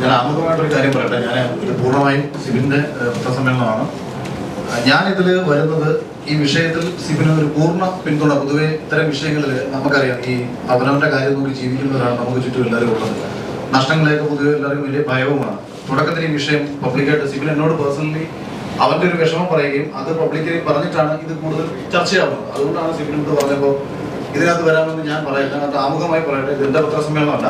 ഞാൻ ആമുഖമായിട്ടൊരു കാര്യം പറയട്ടെ. ഞാൻ ഇത് പൂർണമായും സിബിന്റെ പത്രസമ്മേളനമാണ്. ഞാനിതിൽ വരുന്നത് ഈ വിഷയത്തിൽ സിബിന് ഒരു പൂർണ പിന്തുണ. പൊതുവെ ഇത്തരം വിഷയങ്ങളിൽ നമുക്കറിയാം ഈ അവനവന്റെ കാര്യം നോക്കി ജീവിക്കുന്നവരാണ് നമുക്ക് ചുറ്റും എല്ലാവരും ഉള്ളത്. നഷ്ടങ്ങളെയൊക്കെ പൊതുവെ എല്ലാവരും വലിയ ഭയവുമാണ്. തുടക്കത്തിൽ ഈ വിഷയം പബ്ലിക്കായിട്ട് സിബിൻ എന്നോട് പേഴ്സണലി അവന്റെ ഒരു വിഷമം പറയുകയും അത് പബ്ലിക്കലി പറഞ്ഞിട്ടാണ് ഇത് കൂടുതൽ ചർച്ചയാവുന്നത്. അതുകൊണ്ടാണ് സിബിൻ എന്ന് പറഞ്ഞപ്പോൾ ഇതിനകത്ത് വരാമെന്ന് ഞാൻ പറയട്ടെ അത് ആമുഖമായി പറയട്ടെ ഇത് എന്റെ പത്രസമ്മേളനമല്ല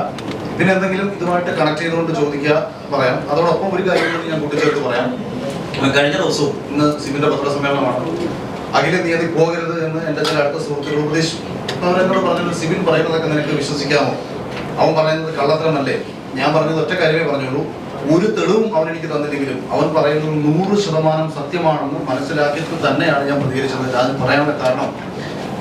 എന്തെങ്കിലും ഇതുമായിട്ട് കണക്ട് ചെയ്തുകൊണ്ട് ചോദിക്കുക പറയാം. അതോടൊപ്പം ഒരു കാര്യം കൂടി ഞാൻ കൂട്ടിച്ചേർത്ത് പറയാം. കഴിഞ്ഞ ദിവസവും ഇന്ന് സിമിന്റെ പത്രസമ്മേളനമാണ്. അഖില നീ അതിൽ പോകരുത് എന്ന് എന്റെ ചില അടുത്ത സുഹൃത്തുക്കൾ ഉപദേശിച്ചു. അവരെന്നോട് പറഞ്ഞത് സിബിൻ പറയുന്നതൊക്കെ നിനക്ക് വിശ്വസിക്കാമോ? അവൻ പറയുന്നത് കള്ളത്തരമല്ലേ? ഞാൻ പറഞ്ഞത് ഒറ്റ കാര്യമേ പറഞ്ഞുള്ളൂ. ഒരു തെളിവും അവൻ എനിക്ക് തന്നില്ലെങ്കിലും അവൻ പറയുന്നത് നൂറ് ശതമാനം സത്യമാണെന്ന് മനസ്സിലാക്കിയിട്ട് തന്നെയാണ് ഞാൻ പ്രതികരിച്ചത്. അത് പറയാനുള്ള കാരണം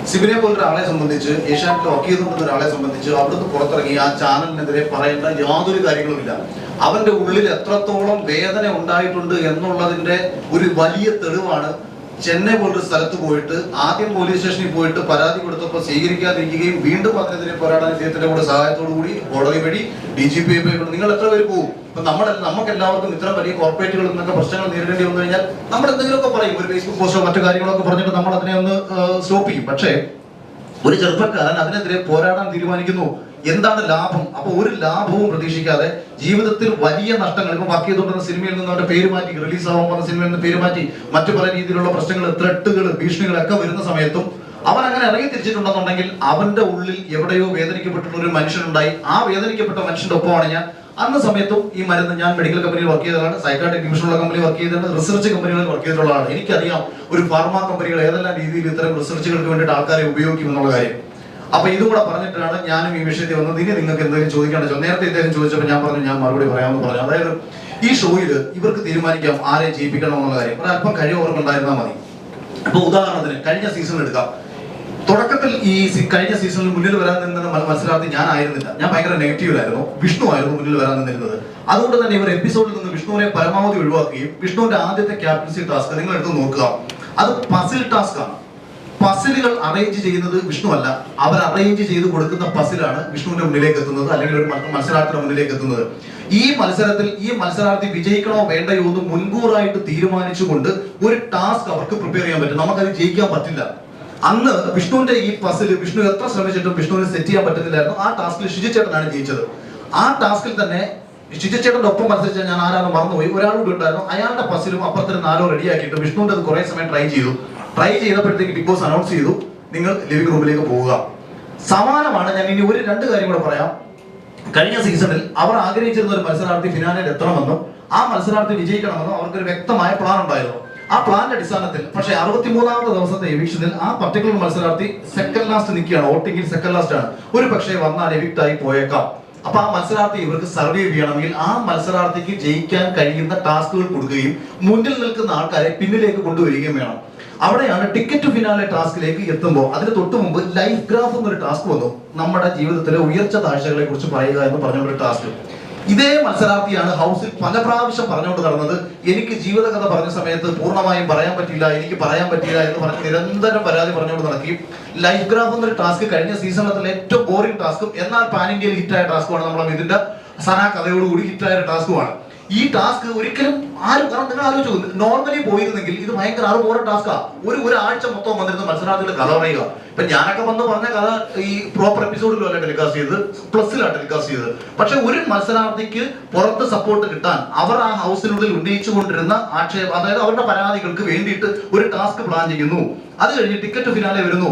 സിബിനെ പോലൊരു ആളെ സംബന്ധിച്ച് ഏഷ്യാനെറ്റിൽ വർക്ക് ചെയ്തുകൊണ്ടിരുന്ന ഒരാളെ സംബന്ധിച്ച് അവിടുന്ന് പുറത്തിറങ്ങി ആ ചാനലിനെതിരെ പറയേണ്ട യാതൊരു കാര്യങ്ങളുമില്ല. അവന്റെ ഉള്ളിൽ എത്രത്തോളം വേദന ഉണ്ടായിട്ടുണ്ട് എന്നുള്ളതിന്റെ ഒരു വലിയ തെളിവാണ് ചെന്നൈ പോലൊരു സ്ഥലത്ത് പോയിട്ട് ആദ്യം പോലീസ് സ്റ്റേഷനിൽ പോയിട്ട് പരാതി കൊടുത്തപ്പോൾ സ്വീകരിക്കാതിരിക്കുകയും വീണ്ടും അതിനെതിരെ പോരാടാൻ ഇദ്ദേഹത്തിന്റെ കൂടെ സഹായത്തോടു കൂടി കോടതി വഴി ഡി ജി പി നിങ്ങൾ എത്ര പേര് പോകും ഇപ്പൊ നമ്മുടെ നമുക്ക് എല്ലാവർക്കും ഇത്ര വലിയ കോർപ്പറേറ്റുകളിൽ നിന്നൊക്കെ പ്രശ്നങ്ങൾ നേരിടേണ്ടി വന്നു കഴിഞ്ഞാൽ നമ്മൾ എന്തെങ്കിലുമൊക്കെ പറയും. ഒരു ഫേസ്ബുക്ക് പോസ്റ്റോ മറ്റു കാര്യങ്ങളൊക്കെ പറഞ്ഞിട്ട് നമ്മൾ അതിനെ ഒന്ന് സ്റ്റോപ്പ് ചെയ്യും. പക്ഷേ ഒരു ചെറുപ്പക്കാരൻ അതിനെതിരെ പോരാടാൻ തീരുമാനിക്കുന്നു. എന്താണ് ലാഭം? അപ്പൊ ഒരു ലാഭവും പ്രതീക്ഷിക്കാതെ ജീവിതത്തിൽ വലിയ നഷ്ടങ്ങൾ ഇപ്പൊ വർക്ക് ചെയ്തുകൊണ്ടിരുന്ന സിനിമയിൽ നിന്ന് അവരുടെ പേര് മാറ്റി റിലീസ് ആവാൻ പറഞ്ഞ സിനിമയിൽ നിന്ന് പേര് മാറ്റി മറ്റു പല രീതിയിലുള്ള പ്രശ്നങ്ങൾ ത്രെട്ടുകൾ ഭീഷണികളൊക്കെ വരുന്ന സമയത്തും അവൻ അങ്ങനെ ഇറങ്ങി തിരിച്ചിട്ടുണ്ടെന്നുണ്ടെങ്കിൽ അവന്റെ ഉള്ളിൽ എവിടെയോ വേദനിക്കപ്പെട്ടിട്ടുള്ള ഒരു മനുഷ്യനുണ്ടായി. ആ വേദനിക്കപ്പെട്ട മനുഷ്യന്റെ ഒപ്പമാണ് ഞാൻ അന്ന സമയത്തും ഈ മരുന്ന് ഞാൻ മെഡിക്കൽ കമ്പനിയിൽ വർക്ക് ചെയ്തതാണ്. സൈക്കാട്രിക് ഡിവിഷനുള്ള കമ്പനി വർക്ക് ചെയ്തതാണ് റിസർച്ച് കമ്പനികളിൽ വർക്ക് ചെയ്തിട്ടുള്ളതാണ്. എനിക്കറിയാം ഒരു ഫാർമ കമ്പനികൾ ഏതെല്ലാം രീതിയിൽ ഇത്തരം റിസർച്ചുകൾക്ക് വേണ്ടിയിട്ട് ആൾക്കാരെ ഉപയോഗിക്കും എന്നുള്ള കാര്യം. അപ്പൊ ഇതും കൂടെ പറഞ്ഞിട്ടാണ് ഞാനും ഈ വിഷയത്തിൽ വന്നത്. ഇനി നിങ്ങൾക്ക് എന്തെങ്കിലും ചോദിക്കാണ്ട് വെച്ചാൽ നേരത്തെ ഇദ്ദേഹം ചോദിച്ചപ്പോൾ ഞാൻ പറഞ്ഞു ഞാൻ മറുപടി പറയാമെന്ന് പറഞ്ഞു. അതായത് ഈ ഷോയിൽ ഇവർക്ക് തീരുമാനിക്കാം ആരെ ജയിപ്പിക്കണം എന്നുള്ള കാര്യം. ഒരു അല്പം കഴിവ് അവർക്ക് ഉണ്ടായിരുന്നാൽ മതി. അപ്പൊ ഉദാഹരണത്തിന് കഴിഞ്ഞ സീസൺ എടുക്കാം. തുടക്കത്തിൽ ഈ കഴിഞ്ഞ സീസണിൽ മുന്നിൽ വരാൻ നിന്നത് മത്സരാർത്ഥി ഞാൻ ആയിരുന്നില്ല ഞാൻ ഭയങ്കര നെഗറ്റീവിലായിരുന്നു വിഷ്ണു ആയിരുന്നു മുന്നിൽ വരാൻ നിന്നിരുന്നത്. അതുകൊണ്ട് തന്നെ ഇവർ എപ്പിസോഡിൽ നിന്ന് വിഷ്ണുവിനെ പരമാവധി ഒഴിവാക്കുകയും വിഷ്ണുവിന്റെ ആദ്യത്തെ ക്യാപ്റ്റൻസി ടാസ്ക് നിങ്ങൾ എടുത്ത് നോക്കുക. അത് പസിൽ ടാസ്ക് ആണ്. പസിലുകൾ അറേഞ്ച് ചെയ്യുന്നത് വിഷ്ണു അല്ല. അവർ അറേഞ്ച് ചെയ്ത് കൊടുക്കുന്ന പസിലാണ് വിഷ്ണുവിന്റെ മുന്നിലേക്ക് എത്തുന്നത് അല്ലെങ്കിൽ ഒരു മത്സ- മത്സരാർത്ഥിയുടെ മുന്നിലേക്ക് എത്തുന്നത്. ഈ മത്സരത്തിൽ ഈ മത്സരാർത്ഥി വിജയിക്കണോ വേണ്ടയോ എന്ന് മുൻകൂറായിട്ട് തീരുമാനിച്ചുകൊണ്ട് ഒരു ടാസ്ക് അവർക്ക് പ്രിപ്പയർ ചെയ്യാൻ പറ്റും. നമുക്കത് ജയിക്കാൻ പറ്റില്ല. അന്ന് വിഷ്ണുവിന്റെ ഈ പസിൽ വിഷ്ണു എത്ര ശ്രമിച്ചിട്ടും വിഷ്ണുവിന് സെറ്റ് ചെയ്യാൻ പറ്റുന്നില്ലായിരുന്നു ആ ടാസ്കിൽ ഷിജിച്ചേട്ടനാണ് ചേട്ടനാണ് ജയിച്ചത്. ആ ടാസ്കിൽ തന്നെ ഷിജിച്ചേട്ടന്റെ ഒപ്പം മത്സരിച്ച ഞാൻ ആരാണ് മറന്നുപോയി. ഒരാൾ കൂടി ഉണ്ടായിരുന്നു. അയാളുടെ പസിലും അപ്പുറത്തിന് നാലോ റെഡിയാക്കിയിട്ട് വിഷ്ണുവിന്റെ അത് കുറെ സമയം ട്രൈ ചെയ്തു. ട്രൈ ചെയ്തപ്പോഴത്തേക്ക് ബിഗ് ബോസ് അനൗൺസ് ചെയ്തു നിങ്ങൾ ലിവിംഗ് റൂമിലേക്ക് പോവുക. സമാനമാണ് ഞാൻ ഇനി ഒരു രണ്ട് കാര്യം കൂടെ പറയാം. കഴിഞ്ഞ സീസണിൽ അവർ ആഗ്രഹിച്ചിരുന്ന ഒരു മത്സരാർത്ഥി ഫിനാലിൽ എത്തണമെന്നും ആ മത്സരാർത്ഥി വിജയിക്കണമെന്നും അവർക്കൊരു വ്യക്തമായ പ്ലാൻ ഉണ്ടായിരുന്നു. ആ പ്ലാന്റെ അടിസ്ഥാനത്തിൽ പക്ഷേ അറുപത്തിമൂന്നാമത്തെ ദിവസത്തെ എവിക്ഷനിൽ ആ പർട്ടിക്കുലർ മത്സരാർത്ഥി സെക്കൻഡ് ലാസ്റ്റ് നിൽക്കുകയാണ്. ഓട്ടിങ്ങിൽ സെക്കൻഡ് ലാസ്റ്റ് ആണ്. ഒരു പക്ഷേ വന്നാൽ എവിക്ട് ആയി പോയേക്കാം. അപ്പൊ ആ മത്സരാർത്ഥി ഇവർക്ക് സർവൈവ് ചെയ്യണമെങ്കിൽ ആ മത്സരാർത്ഥിക്ക് ജയിക്കാൻ കഴിയുന്ന ടാസ്കുകൾ കൊടുക്കുകയും മുന്നിൽ നിൽക്കുന്ന ആൾക്കാരെ പിന്നിലേക്ക് കൊണ്ടുവരികയും വേണം. അവിടെയാണ് ടിക്കറ്റ് ഫിനാലെ ടാസ്കിലേക്ക് എത്തുമ്പോൾ അതിന് തൊട്ട് മുമ്പ് ലൈഫ് ഗ്രാഫ് എന്നൊരു ടാസ്ക് വന്നു. നമ്മുടെ ജീവിതത്തിലെ ഉയർച്ച താഴ്ചകളെ കുറിച്ച് പറയുക എന്ന് പറഞ്ഞൊരു ടാസ്ക്. ഇതേ മത്സരാർത്ഥിയാണ് ഹൗസിൽ പല പ്രാവശ്യം പറഞ്ഞുകൊണ്ട് നടന്നത്. എനിക്ക് ജീവിതകഥ പറഞ്ഞ സമയത്ത് പൂർണമായും പറയാൻ പറ്റില്ല എനിക്ക് പറയാൻ പറ്റില്ല എന്ന് പറഞ്ഞ് നിരന്തരം പരാതി പറഞ്ഞുകൊണ്ട് നടക്കുകയും ലൈഫ് ഗ്രാഫ് എന്നൊരു ടാസ്ക് കഴിഞ്ഞ സീസണിലെ ഏറ്റവും ബോറിംഗ് ടാസ്കും എന്നാൽ പാൻ ഇന്ത്യയിൽ ഹിറ്റായ ടാസ്കുമാണ് നമ്മളെ ഇതിന്റെ സനാ കഥയോടുകൂടി ഹിറ്റായ ടാസ്കുമാണ്. ഈ ടാസ്ക് ഒരിക്കലും ആരും കാരണം നിങ്ങൾ ആലോചിച്ചു നോർമലി പോയിരുന്നെങ്കിൽ ഇത് ഭയങ്കര ആറ് പോറ ഒരു ഒരാഴ്ച മൊത്തം വന്നിരുന്ന മത്സരാർത്ഥികളുടെ കഥ പറയുക. ഇപ്പൊ ഞാനൊക്കെ വന്ന് പറഞ്ഞ കഥ ഈ പ്രോപ്പർ എപ്പിസോഡിലും അല്ല ടെലികാസ്റ്റ് ചെയ്തത്? പ്ലസിലാണ് ടെലികാസ്റ്റ് ചെയ്തത്. പക്ഷെ ഒരു മത്സരാർത്ഥിക്ക് പുറത്ത് സപ്പോർട്ട് കിട്ടാൻ അവർ ആ ഹൗസിനുള്ളിൽ ഉന്നയിച്ചു കൊണ്ടിരുന്ന ആക്ഷേപം അതായത് അവരുടെ പരാതികൾക്ക് വേണ്ടിയിട്ട് ഒരു ടാസ്ക് പ്ലാൻ ചെയ്യുന്നു. അത് കഴിഞ്ഞ് ടിക്കറ്റ് ഫിനാലെ വരുന്നു.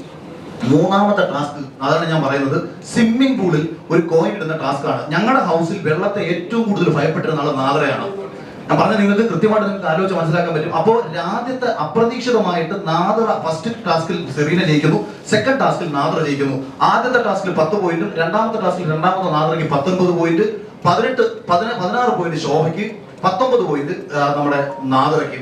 മൂന്നാമത്തെ ടാസ്ക് അതാണ് ഞാൻ പറയുന്നത്. സ്വിമ്മിംഗ് പൂളിൽ ഒരു കോയിൻ ഇടുന്ന ടാസ്ക് ആണ്. ഞങ്ങളുടെ ഹൗസിൽ വെള്ളത്തെ ഏറ്റവും കൂടുതൽ ഭയപ്പെട്ടിരുന്ന ആൾ നാദ്രയാണ് ഞാൻ പറഞ്ഞ നിങ്ങൾക്ക് കൃത്യമായിട്ട് നിങ്ങൾക്ക് ആലോചിച്ച് മനസ്സിലാക്കാൻ പറ്റും. അപ്പോൾ ആദ്യത്തെ അപ്രതീക്ഷിതമായിട്ട് നാദറ ഫസ്റ്റ് ടാസ്കിൽ സെറീന ജയിക്കുന്നു. സെക്കൻഡ് ടാസ്കിൽ നാദറ ജയിക്കുന്നു. ആദ്യത്തെ ടാസ്കിൽ പത്ത് പോയിന്റും രണ്ടാമത്തെ ടാസ്കിൽ രണ്ടാമത്തെ നാദറയ്ക്ക് പത്തൊൻപത് പോയിന്റ് പതിനെട്ട് പതിന പതിനാറ് പോയിന്റ് ശോഭയ്ക്ക് പത്തൊമ്പത് പോയിന്റ് നമ്മുടെ നാദ്രയ്ക്ക്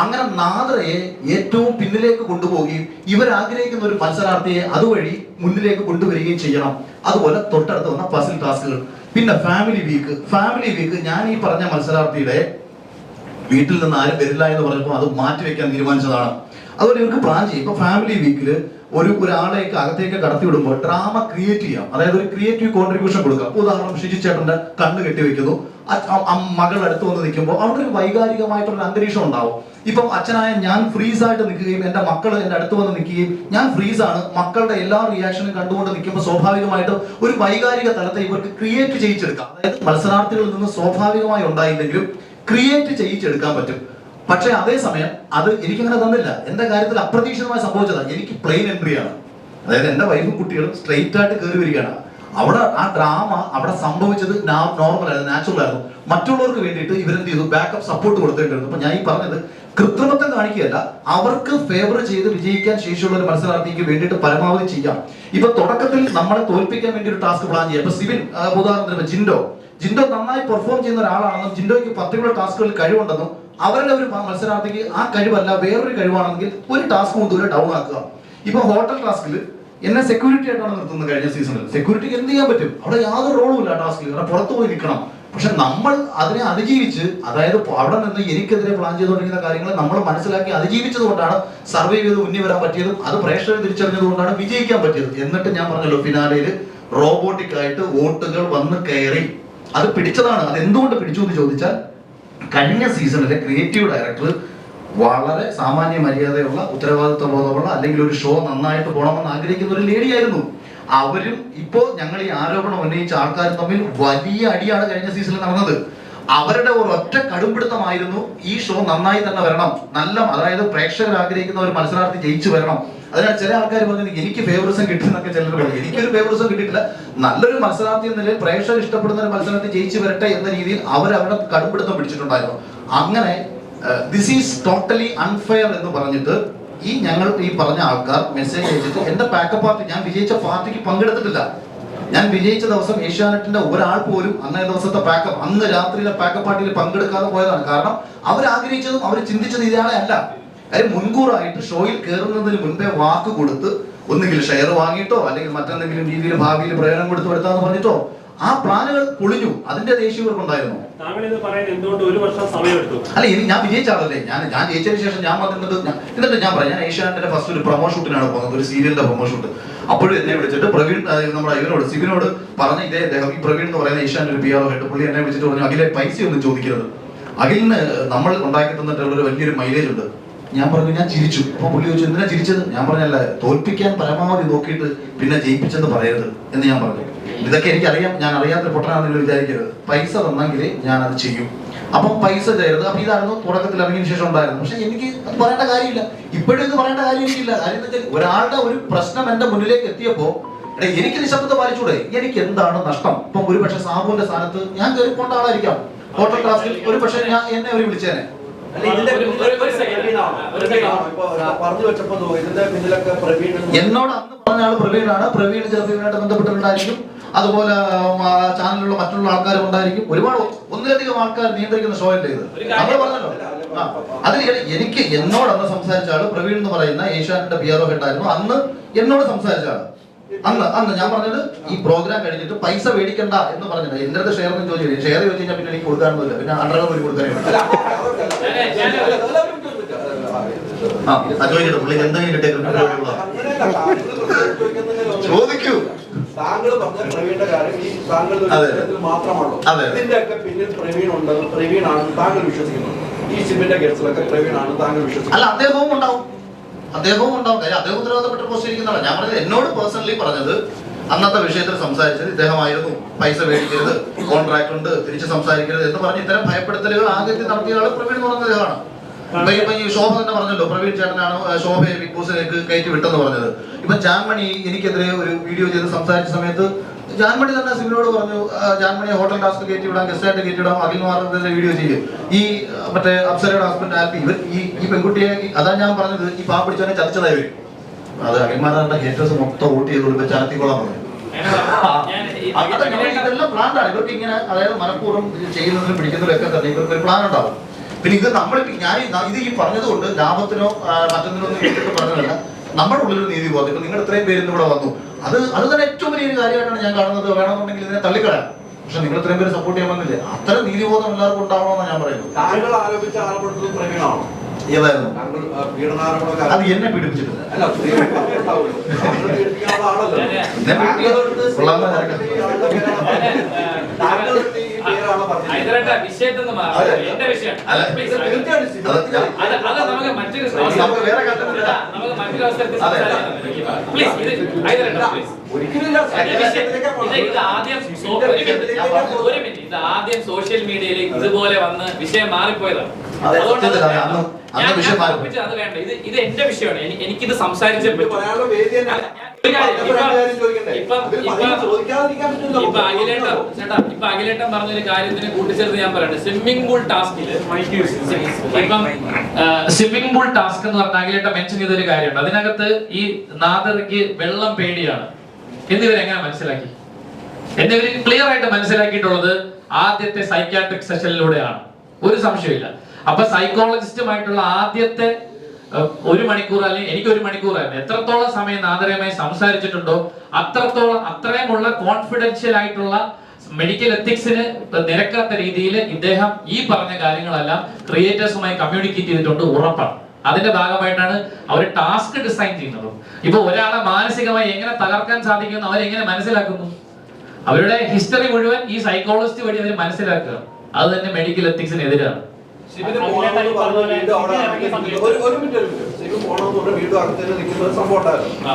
അങ്ങനെ നാദറയെ ഏറ്റവും പിന്നിലേക്ക് കൊണ്ടുപോവുകയും ഇവർ ആഗ്രഹിക്കുന്ന ഒരു മത്സരാർത്ഥിയെ അതുവഴി മുന്നിലേക്ക് കൊണ്ടുവരികയും ചെയ്യണം. അതുപോലെ തൊട്ടടുത്ത് വന്ന പസിൽ ടാസ്കുകൾ പിന്നെ ഫാമിലി വീക്ക് ഫാമിലി വീക്ക് ഞാൻ ഈ പറഞ്ഞ മത്സരാർത്ഥിയുടെ വീട്ടിൽ നിന്ന് ആരും വരില്ല എന്ന് പറഞ്ഞപ്പോൾ അത് മാറ്റിവെക്കാൻ തീരുമാനിച്ചതാണ്. അതുപോലെ ഇവർക്ക് പ്ലാൻ ചെയ്യും. ഇപ്പൊ ഫാമിലി വീക്കിൽ ഒരു ഒരാളെയൊക്കെ അകത്തേക്ക് കടത്തി വിടുമ്പോൾ ഡ്രാമ ക്രിയേറ്റ് ചെയ്യാം. അതായത് ഒരു ക്രിയേറ്റീവ് കോൺട്രിബ്യൂഷൻ കൊടുക്കാം. ഉദാഹരണം ഷിജി ചേട്ടന്റെ കണ്ണ് കെട്ടിവെക്കുന്നു. മകൾ അടുത്ത് വന്ന് നിൽക്കുമ്പോൾ അവിടെ ഒരു വൈകാരികമായിട്ടുള്ള അന്തരീക്ഷം ഉണ്ടാവും. ഇപ്പം അച്ഛനായ ഞാൻ ഫ്രീസ് ആയിട്ട് നിൽക്കുകയും എന്റെ മക്കൾ എന്റെ അടുത്ത് വന്ന് നിൽക്കുകയും ഞാൻ ഫ്രീസ് ആണ്. മക്കളുടെ എല്ലാ റിയാക്ഷനും കണ്ടുകൊണ്ട് നിൽക്കുമ്പോൾ സ്വാഭാവികമായിട്ടും ഒരു വൈകാരിക തലത്തെ ഇവർക്ക് ക്രിയേറ്റ് ചെയ്യിച്ചെടുക്കാം. അതായത് മത്സരാർത്ഥികളിൽ നിന്ന് സ്വാഭാവികമായി ഉണ്ടായില്ലെങ്കിലും ക്രിയേറ്റ് ചെയ്യിച്ചെടുക്കാൻ പറ്റും. പക്ഷേ അതേസമയം അത് എനിക്കങ്ങനെ തന്നില്ല. എന്റെ കാര്യത്തിൽ അപ്രതീക്ഷിതമായി സംഭവിച്ചതാണ് എനിക്ക് പ്ലെയിൻ എൻട്രി ആണ്. അതായത് എന്റെ വൈഫും കുട്ടികളും സ്ട്രെയിറ്റ് ആയിട്ട് കയറി വരികയാണ്. അവിടെ ആ ഡ്രാമ അവിടെ സംഭവിച്ചത് നോർമൽ ആയിരുന്നു നാച്ചുറൽ ആയിരുന്നു. മറ്റുള്ളവർക്ക് വേണ്ടിയിട്ട് ഇവരെന്ത് ചെയ്തു? ബാക്കപ്പ് സപ്പോർട്ട് കൊടുത്തേണ്ടിരുന്നു. അപ്പൊ ഞാൻ ഈ പറഞ്ഞത് കൃത്രിമത്വം കാണിക്കുകയല്ല അവർക്ക് ഫേവർ ചെയ്ത് വിജയിക്കാൻ ശേഷിയുള്ള ഒരു മത്സരാർത്ഥിക്ക് വേണ്ടിയിട്ട് പരമാവധി ചെയ്യാം. ഇപ്പൊ തുടക്കത്തിൽ നമ്മളെ തോൽപ്പിക്കാൻ വേണ്ടി ഒരു ടാസ്ക് പ്ലാൻ ചെയ്യാം. ഇപ്പൊ സിവിൻ ഉദാഹരണത്തിന് ജിൻഡോ. ജിൻഡോ നന്നായി പെർഫോം ചെയ്യുന്ന ഒരാളാണെന്നും ജിൻഡോയ്ക്ക് പർട്ടിക്കുലർ ടാസ്കുകളിൽ കഴിവുണ്ടെന്നും അവരുടെ ഒരു മത്സരാർത്ഥിക്ക് ആ കഴിവല്ല വേറൊരു കഴിവാണെങ്കിൽ ഒരു ടാസ്ക് മുതൽ ഡൗൺ ആക്കുക. ഇപ്പൊ ഹോട്ടൽ ടാസ്കിൽ എന്നെ സെക്യൂരിറ്റി ആയിട്ടാണ് നിർത്തുന്നത് കഴിഞ്ഞ സീസണിൽ സെക്യൂരിറ്റിക്ക് എന്ത് ചെയ്യാൻ പറ്റും? അവിടെ യാതൊരു റോളും ഇല്ല ടാസ്കിൽ അവിടെ പുറത്തു പോയി നിൽക്കണം. പക്ഷെ നമ്മൾ അതിനെ അതിജീവിച്ച് അതായത് അവിടെ നിന്ന് എനിക്കെതിരെ പ്ലാൻ ചെയ്തുകൊണ്ടിരിക്കുന്ന കാര്യങ്ങൾ നമ്മൾ മനസ്സിലാക്കി അതിജീവിച്ചത് കൊണ്ടാണ് സർവൈവ് ചെയ്ത് മുന്നിൽ വരാൻ പറ്റിയതും. അത് പ്രേക്ഷകർ തിരിച്ചറിഞ്ഞത് കൊണ്ടാണ് വിജയിക്കാൻ പറ്റിയത്. എന്നിട്ട് ഞാൻ പറഞ്ഞല്ലോ ഫിനാലയിൽ റോബോട്ടിക് ആയിട്ട് വോട്ടുകൾ വന്ന് കയറി. അത് പിടിച്ചതാണ്. അത് എന്തുകൊണ്ട് പിടിച്ചു എന്ന് ചോദിച്ചാൽ കഴിഞ്ഞ സീസണിലെ ക്രിയേറ്റീവ് ഡയറക്ടർ വളരെ സാമാന്യ മര്യാദയുള്ള ഉത്തരവാദിത്വ ബോധമുള്ള അല്ലെങ്കിൽ ഒരു ഷോ നന്നായിട്ട് പോകണമെന്ന് ആഗ്രഹിക്കുന്ന ഒരു ലേഡി ആയിരുന്നു. അവരും ഇപ്പോൾ ഞങ്ങൾ ഈ ആരോപണം ഉന്നയിച്ച ആൾക്കാർ തമ്മിൽ വലിയ അടിയാണ് കഴിഞ്ഞ സീസണിൽ നടന്നത്. അവരുടെ ഒരു ഒറ്റ കടുംപിടുത്തമായിരുന്നു ഈ ഷോ നന്നായി തന്നെ വരണം. നല്ല അതായത് പ്രേക്ഷകർ ആഗ്രഹിക്കുന്ന ഒരു മത്സരാർത്ഥി ജയിച്ചു വരണം. അതിനാൽ ചില ആൾക്കാർ പറഞ്ഞു എനിക്ക് ഫേവറിസം കിട്ടുന്നൊക്കെ ചിലർ പറഞ്ഞു എനിക്കൊരു ഫേവറിസം കിട്ടിയിട്ടില്ല. നല്ലൊരു മത്സരാർത്ഥി എന്ന നിലയിൽ പ്രേക്ഷകർ ഇഷ്ടപ്പെടുന്ന ഒരു മത്സരാർത്ഥി ജയിച്ചു വരട്ടെ എന്ന രീതിയിൽ അവർ അവരുടെ കടുംപിടുത്തം പിടിച്ചിട്ടുണ്ടായിരുന്നു. അങ്ങനെ ദിസ് ഈസ് ടോട്ടലി അൺഫെയർ എന്ന് പറഞ്ഞിട്ട് ഈ ഞങ്ങൾ ഈ പറഞ്ഞ ആൾക്കാർ മെസ്സേജ് അയച്ചിട്ട് എന്റെ പാക്കപ്പ് പാർട്ടി ഞാൻ വിജയിച്ച പാർട്ടിക്ക് പങ്കെടുത്തിട്ടില്ല. ഞാൻ വിജയിച്ച ദിവസം ഏഷ്യാനെറ്റിന്റെ ഒരാൾ പോലും അന്നേ ദിവസത്തെ പാക്കപ്പ് അന്ന് രാത്രിയിലെ പാക്കപ്പ് പാർട്ടിയിൽ പങ്കെടുക്കാതെ പോയതാണ്. കാരണം അവർ ആഗ്രഹിച്ചതും അവർ ചിന്തിച്ചത് ഇതാണ് അല്ല. കാര്യം മുൻകൂറായിട്ട് ഷോയിൽ കയറുന്നതിന് മുൻപേ വാക്ക് കൊടുത്ത് ഒന്നുകിൽ ഷെയർ വാങ്ങിയിട്ടോ അല്ലെങ്കിൽ മറ്റെന്തെങ്കിലും രീതിയിൽ ഭാവിയിൽ പ്രയോജനം കൊടുത്തു എടുത്താന്ന് പറഞ്ഞിട്ടോ ആ പ്ലാനുകൾ പൊളിഞ്ഞു. അതിന്റെ ദേഷ്യം ഇവർക്കുണ്ടായിരുന്നു. അല്ല ഇനി ഞാൻ വിജയിച്ച ആളല്ലേ? ഞാൻ ഞാൻ ജയിച്ചതിന് ശേഷം ഞാൻ വന്നിട്ട് എന്നിട്ട് ഞാൻ പറയാം. ഞാൻ ഏഷ്യാനെറ്റിന്റെ ഫസ്റ്റ് ഒരു പ്രൊമോ ഷൂട്ടിനാണ് പോകുന്നത് ഒരു സീരിയലിന്റെ പ്രൊമോ ഷൂട്ട് അപ്പോഴും എന്നെ വിളിച്ചിട്ട് പ്രവീൺ നമ്മുടെ ഇവനോട് സിബിനോട് പറഞ്ഞ ഇതേ അദ്ദേഹം ഈ പ്രവീൺ എന്ന് പറയുന്ന ഏഷ്യാൻ ഒരു പി ആർ ഹെഡ് പുള്ളി എന്നെ വിളിച്ചിട്ട് പറഞ്ഞു അഖിലെ പൈസ ഒന്നും ചോദിക്കരുത്. അഖിലിന് നമ്മൾ ഉണ്ടാക്കി തന്നിട്ടുള്ള ഒരു വലിയൊരു മൈലേജ് ഉണ്ട്. ഞാൻ പറഞ്ഞു ഞാൻ ചിരിച്ചു. അപ്പൊ പുള്ളി ചോദിച്ചു എന്തിനാ ചിരിച്ചത്? ഞാൻ പറഞ്ഞല്ല തോൽപ്പിക്കാൻ പരമാവധി നോക്കിയിട്ട് പിന്നെ ജയിപ്പിച്ചെന്ന് പറയരുത് എന്ന് ഞാൻ പറഞ്ഞു. ഇതൊക്കെ എനിക്കറിയാം ഞാൻ അറിയാത്ത പൊട്ടനാണെന്ന് വിചാരിക്കരുത്. പൈസ തന്നെങ്കിലേ ഞാൻ അത് ചെയ്യും. അപ്പം പൈസ ചെയ്യരുത് അപ്പൊ ഇതായിരുന്നു തുടക്കത്തിൽ ഇറങ്ങിയതിനു ശേഷം ഉണ്ടായിരുന്നു പക്ഷെ എനിക്ക് അത് പറയേണ്ട കാര്യമില്ല. ഇപ്പോഴും ഇത് പറയേണ്ട കാര്യം എനിക്കില്ല കാര്യം വെച്ചാൽ ഒരാളുടെ ഒരു പ്രശ്നം എന്റെ മുന്നിലേക്ക് എത്തിയപ്പോ എടാ, എനിക്ക് നിശബ്ദത പാലിച്ചൂടെ? എനിക്ക് എന്താണ് നഷ്ടം? ഇപ്പം ഒരു പക്ഷെ സാബുവിന്റെ സ്ഥാനത്ത് ഞാൻ കയറി പോണ്ട ആളായിരിക്കാം. ഹോട്ടൽ ക്ലാസ്സിൽ ഒരു പക്ഷെ ഞാൻ എന്നെ അവർ വിളിച്ചേനെ. എന്നോട് അന്ന് പറഞ്ഞ ആൾ പ്രവീണാണ് പ്രവീൺ ഇതിനായിട്ട് ബന്ധപ്പെട്ടിട്ടുണ്ടായിരിക്കും അതുപോലെ ചാനലിലുള്ള മറ്റുള്ള ആൾക്കാരും ഉണ്ടായിരിക്കും ഒരുപാട് ഒന്നിലധികം ആൾക്കാർ നിയന്ത്രിക്കുന്ന ഷോ അല്ലേ ഇത് നമ്മൾ പറഞ്ഞല്ലോ അതിൽ എനിക്ക് എന്നോട് അന്ന് സംസാരിച്ച ആൾ പ്രവീൺ എന്ന് പറയുന്ന ഏഷ്യാനെറ്റിന്റെ ബി ആർ ഒ ഹെഡായിരുന്നു അന്ന് എന്നോട് സംസാരിച്ച ആൾ അന്ന് അന്ന് ഞാൻ പറഞ്ഞത് ഈ പ്രോഗ്രാം കഴിഞ്ഞിട്ട് പൈസ മേടിക്കണ്ട എന്ന് പറഞ്ഞത് എന്റെ അടുത്ത് ഷെയർ ചോദിച്ചു ഷെയർ ചോദിച്ചു കഴിഞ്ഞാൽ പിന്നെ എനിക്ക് കൊടുക്കാനൊന്നുമില്ല പിന്നെ അണ്ടർ പോയി കൊടുക്കാനേ ഉള്ളൂ. അല്ല, അവർക്കല്ല. ഞാൻ- ഞാൻ- അല്ല, എല്ലാവരും ചോദിച്ചു. ആ അത് ചോദിക്കട്ടെ പുള്ളി എന്താ കിട്ടിയ ചോദിക്കൂ. താങ്കൾ പറഞ്ഞ പ്രവീണിന്റെ കാര്യം ഈ ഇതിന്റെ ഒക്കെ പിന്നിൽ പ്രവീൺ ഉണ്ടെന്ന് പ്രവീണാണ് ആണെന്ന് താങ്കൾ വിശ്വസിക്കുന്നു. ഈ സിബിന്റെ കേസിലൊക്കെ പ്രവീണാണ് അല്ല അദ്ദേഹവും ഉണ്ടാവും. അദ്ദേഹവും ഉണ്ടാവും. കാര്യം അദ്ദേഹം ഉത്തരവാദപ്പെട്ട പോസ്റ്റ് ഇരിക്കുന്നതാണ്. ഞാൻ പറഞ്ഞത് എന്നോട് പേഴ്സണലി പറഞ്ഞത് അന്നത്തെ വിഷയത്തിൽ സംസാരിച്ചത് ഇദ്ദേഹമായിരുന്നു. പൈസ മേടിക്കരുത് കോൺട്രാക്ട് ഉണ്ട് തിരിച്ച് സംസാരിക്കരുത് എന്ന് പറഞ്ഞ് ഇത്തരം ഭയപ്പെടുത്തലുകൾ ആദ്യത്തെ നടത്തിയ ആൾ പ്രവീൺ എന്ന് പറഞ്ഞ ഇദ്ദേഹമാണ്. ഇപ്പൊ ഈ ശോഭ തന്നെ പറഞ്ഞല്ലോ പ്രവീൺ ചേട്ടനാണ് ശോഭയെ ബിഗ് ബോസിലേക്ക് കയറ്റി വിട്ടെന്ന് പറഞ്ഞത്. ഇപ്പൊ ജാൻമണി എനിക്കെതിരെ ഒരു വീഡിയോ ചെയ്ത് സംസാരിച്ച സമയത്ത് ജാൻമണി തന്നെ സിബിനോട് പറഞ്ഞു ജാൻമണി ഹോട്ടൽ ടാസ്ക് കയറ്റി വിടാം ഗസ്റ്റായിട്ട് കയറ്റി വിടാം അഖിൽമാരുടെ വീഡിയോ ചെയ്യും. ഈ മറ്റേ അപ്സരയുടെ ഹസ്ബൻഡ് ആൽപ്പി ഇവർ ഈ ഈ പെൺകുട്ടിയെ അതാ ഞാൻ പറഞ്ഞത് ഈ പാ പിടിച്ചവനെ ചതിച്ചതായി വരും. അത് അഖിൽമാരുടെ ഹേറ്റേഴ്സ് മൊത്തം വോട്ട് ചെയ്ത് കൊടുക്കുക ചാത്തിക്കോളാൻ പറഞ്ഞു. ഇതെല്ലാം പ്ലാനാണ് ഇവർക്ക് ഇങ്ങനെ അതായത് മനഃപൂർവം പിടിക്കുന്നതിനും ഒക്കെ തന്നെ ഇവർക്ക് ഒരു പ്ലാൻ ഉണ്ടാവും. പിന്നെ ഇത് നമ്മൾ ഞാൻ ഇത് ഈ പറഞ്ഞതുകൊണ്ട് ലാഭത്തിനോ മറ്റൊന്നിനോ ഒന്നും പറഞ്ഞതല്ല. നമ്മുടെ ഉള്ളിലൊരു നീതി ബോധം ഇപ്പൊ നിങ്ങൾ ഇത്രയും പേര് ഇവിടെ വന്നു. അത് അത് തന്നെ ഏറ്റവും വലിയൊരു കാര്യമായിട്ടാണ് ഞാൻ കാണുന്നത്. വേണമെന്നുണ്ടെങ്കിൽ ഇതിനെ തള്ളിക്കളയാം. പക്ഷെ നിങ്ങൾ ഇത്രയും പേര് സപ്പോർട്ട് ചെയ്യാൻ വന്നില്ലേ? നീതി നീതിബോധം എല്ലാവർക്കും ഉണ്ടാവണമെന്നാണ് ഞാൻ പറയുന്നു താങ്കൾ ആരോപിച്ച ആരോപണത്തിൽ പ്രവീണാണോ ഏതായിരുന്നു? അത് എന്നെ പീഡിപ്പിച്ചിട്ടില്ല. പീഡിപ്പിക്കാനുള്ള ആളല്ലോ. ആദ്യം സോഷ്യൽ മീഡിയയിൽ ഇതുപോലെ വന്ന് വിഷയം മാറിപ്പോയതാണ്. ഞാൻ- അത് വേണ്ട. ഇത് ഇത് എന്റെ വിഷയമാണ്. എനി- എനിക്കിത് സംസാരിച്ചേ പറ്റൂ? ഇപ്പം- അഖിലേട്ടൻ പറഞ്ഞൊരു കാര്യം പറഞ്ഞൊരു കാര്യത്തിന് കൂട്ടിച്ചേർത്ത് ഞാൻ പറയട്ടെ. സ്വിമ്മിംഗ് പൂൾ ടാസ്കിൽ ഇപ്പം സ്വിമ്മിംഗ് പൂൾ ടാസ്ക് എന്ന് പറഞ്ഞ അഖിലേട്ട മെൻഷൻ ചെയ്തൊരു കാര്യമുണ്ട്. അതിനകത്ത് ഈ നാദർക്ക് വെള്ളം പേടിയാണ്. എന്നിവർ എങ്ങനെ മനസ്സിലാക്കി? എന്നിവർ ക്ലിയർ ആയിട്ട് മനസ്സിലാക്കിയിട്ടുള്ളത് ആദ്യത്തെ സൈക്യാട്രിക് സെഷനിലൂടെയാണ് ഒരു സംശയമില്ല അപ്പൊ സൈക്കോളജിസ്റ്റുമായിട്ടുള്ള ആദ്യത്തെ ഒരു മണിക്കൂർ അല്ലെങ്കിൽ എനിക്ക് ഒരു മണിക്കൂർ ആയിരുന്നു എത്രത്തോളം സമയം നാദരയുമായി സംസാരിച്ചിട്ടുണ്ടോ അത്രത്തോളം അത്രയുമുള്ള കോൺഫിഡൻഷ്യൽ ആയിട്ടുള്ള മെഡിക്കൽ എത്തിക്സിന് നിരക്കാത്ത രീതിയിൽ ഇദ്ദേഹം ഈ പറഞ്ഞ കാര്യങ്ങളെല്ലാം ക്രിയേറ്റേഴ്സുമായി കമ്മ്യൂണിക്കേറ്റ് ചെയ്തിട്ടുണ്ട് ഉറപ്പാണ്. അതിന്റെ ഭാഗമായിട്ടാണ് അവർ ടാസ്ക് ഡിസൈൻ ചെയ്യുന്നത്. ഇപ്പൊ ഒരാളെ മാനസികമായി എങ്ങനെ തകർക്കാൻ സാധിക്കുമെന്ന് അവരെങ്ങനെ മനസ്സിലാക്കുന്നു? അവരുടെ ഹിസ്റ്ററി മുഴുവൻ ഈ സൈക്കോളജിസ്റ്റ് വഴി അവർ മനസ്സിലാക്കുക. അത് തന്നെ മെഡിക്കൽ എത്തിക്സിനെതിരാണ് പോകണമെന്ന് പറഞ്ഞ അവിടെ ഒരു- ഒരു മിനിറ്റ് ഒരു മിനിറ്റ്. പോകണമെന്ന് പറഞ്ഞ് നിൽക്കുന്ന ഒരു സംഭവം ഉണ്ടായിരുന്നു.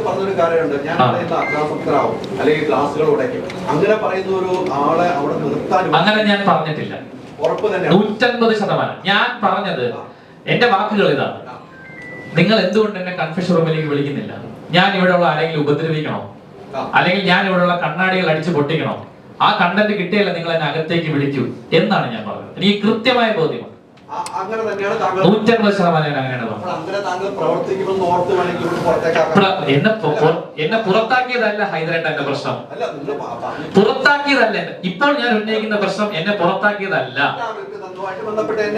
പറഞ്ഞൊരു കാര്യമുണ്ട്. ഞാൻ. പറയുന്ന അല്ലെങ്കിൽ ഉടയ്ക്കും. അങ്ങനെ പറയുന്ന ഒരു ആളെ അവിടെ നിർത്താൻ അങ്ങനെ ഞാൻ പറഞ്ഞിട്ടില്ല. ഉറപ്പ് നൂറ്റൻപത് ശതമാനം. ഞാൻ പറഞ്ഞത് എന്റെ വാക്കുകൾ ഇതാണ്. നിങ്ങൾ എന്തുകൊണ്ട് എന്നെ കൺഫ്യൂഷൻ റൂമിലേക്ക് വിളിക്കുന്നില്ല? ഞാൻ ഇവിടെയുള്ള ആരെങ്കിലും ഉപദ്രവിക്കണോ? അല്ലെങ്കിൽ ഞാൻ ഇവിടെയുള്ള കണ്ണാടികൾ അടിച്ച് പൊട്ടിക്കണോ? ആ കണ്ടന്റ് കിട്ടിയല്ല നിങ്ങൾ എന്നെ അകത്തേക്ക് വിളിക്കൂ എന്നാണ് ഞാൻ പറഞ്ഞത്. എനിക്ക് കൃത്യമായ ബോധ്യമാണ് അങ്ങനെ തന്നെയാണ് താങ്കൾ ശതമാനം അങ്ങനെയാണ് എന്നെ പുറത്താക്കിയതല്ല ഹൈദരായിട്ട് എന്റെ പ്രശ്നം. പുറത്താക്കിയതല്ല ഇപ്പോൾ ഞാൻ ഉന്നയിക്കുന്ന പ്രശ്നം എന്നെ പുറത്താക്കിയതല്ല.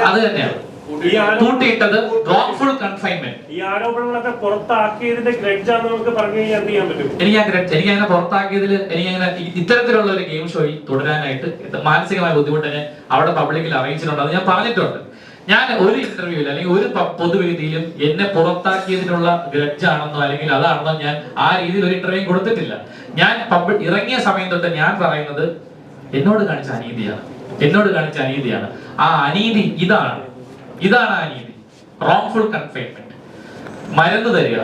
അത് തന്നെയാണ്. കൂട്ടിയിട്ടത്. റോങ്ഫുൾ കൺഫൈൻമെന്റ് ഈ ആരോപണങ്ങളൊക്കെ പുറത്താക്കിയതിന്റെ ഗ്രഡ്ജാന്ന് നമുക്ക് പറഞ്ഞു കഴിഞ്ഞാൽ എന്ത് ചെയ്യാൻ പറ്റും? എനിക്ക് അങ്ങനെ എനിക്ക് അങ്ങനെ പുറത്താക്കിയതിൽ എനിക്ക് അങ്ങനെ ഇത്തരത്തിലുള്ള ഒരു ഗെയിം ഷോയിൽ തുടരാനായിട്ട് മാനസികമായ ബുദ്ധിമുട്ട് തന്നെ അവിടെ പബ്ലിക്കിൽ അറിയിച്ചിട്ടുണ്ട്. അത് ഞാൻ പറഞ്ഞിട്ടുണ്ട്. ഞാൻ ഒരു ഇന്റർവ്യൂവിൽ അല്ലെങ്കിൽ ഒരു പൊതുവേദിയിലും എന്നെ പുറത്താക്കിയതിനുള്ള ഗ്രഡ്ജാണെന്നോ അല്ലെങ്കിൽ അതാണെന്നോ ഞാൻ ആ രീതിയിൽ ഒരു ഇന്റർവ്യൂ കൊടുത്തിട്ടില്ല. ഞാൻ ഇറങ്ങിയ സമയം തൊട്ട് ഞാൻ പറയുന്നത് എന്നോട് കാണിച്ച അനീതിയാണ്. എന്നോട് കാണിച്ച അനീതിയാണ്. ആ അനീതി ഇതാണ്. ഇതാണ് ആ രീതി. റോങ്ഫുൾ കൺഫൈൻമെന്റ് മരുന്ന് തരിക.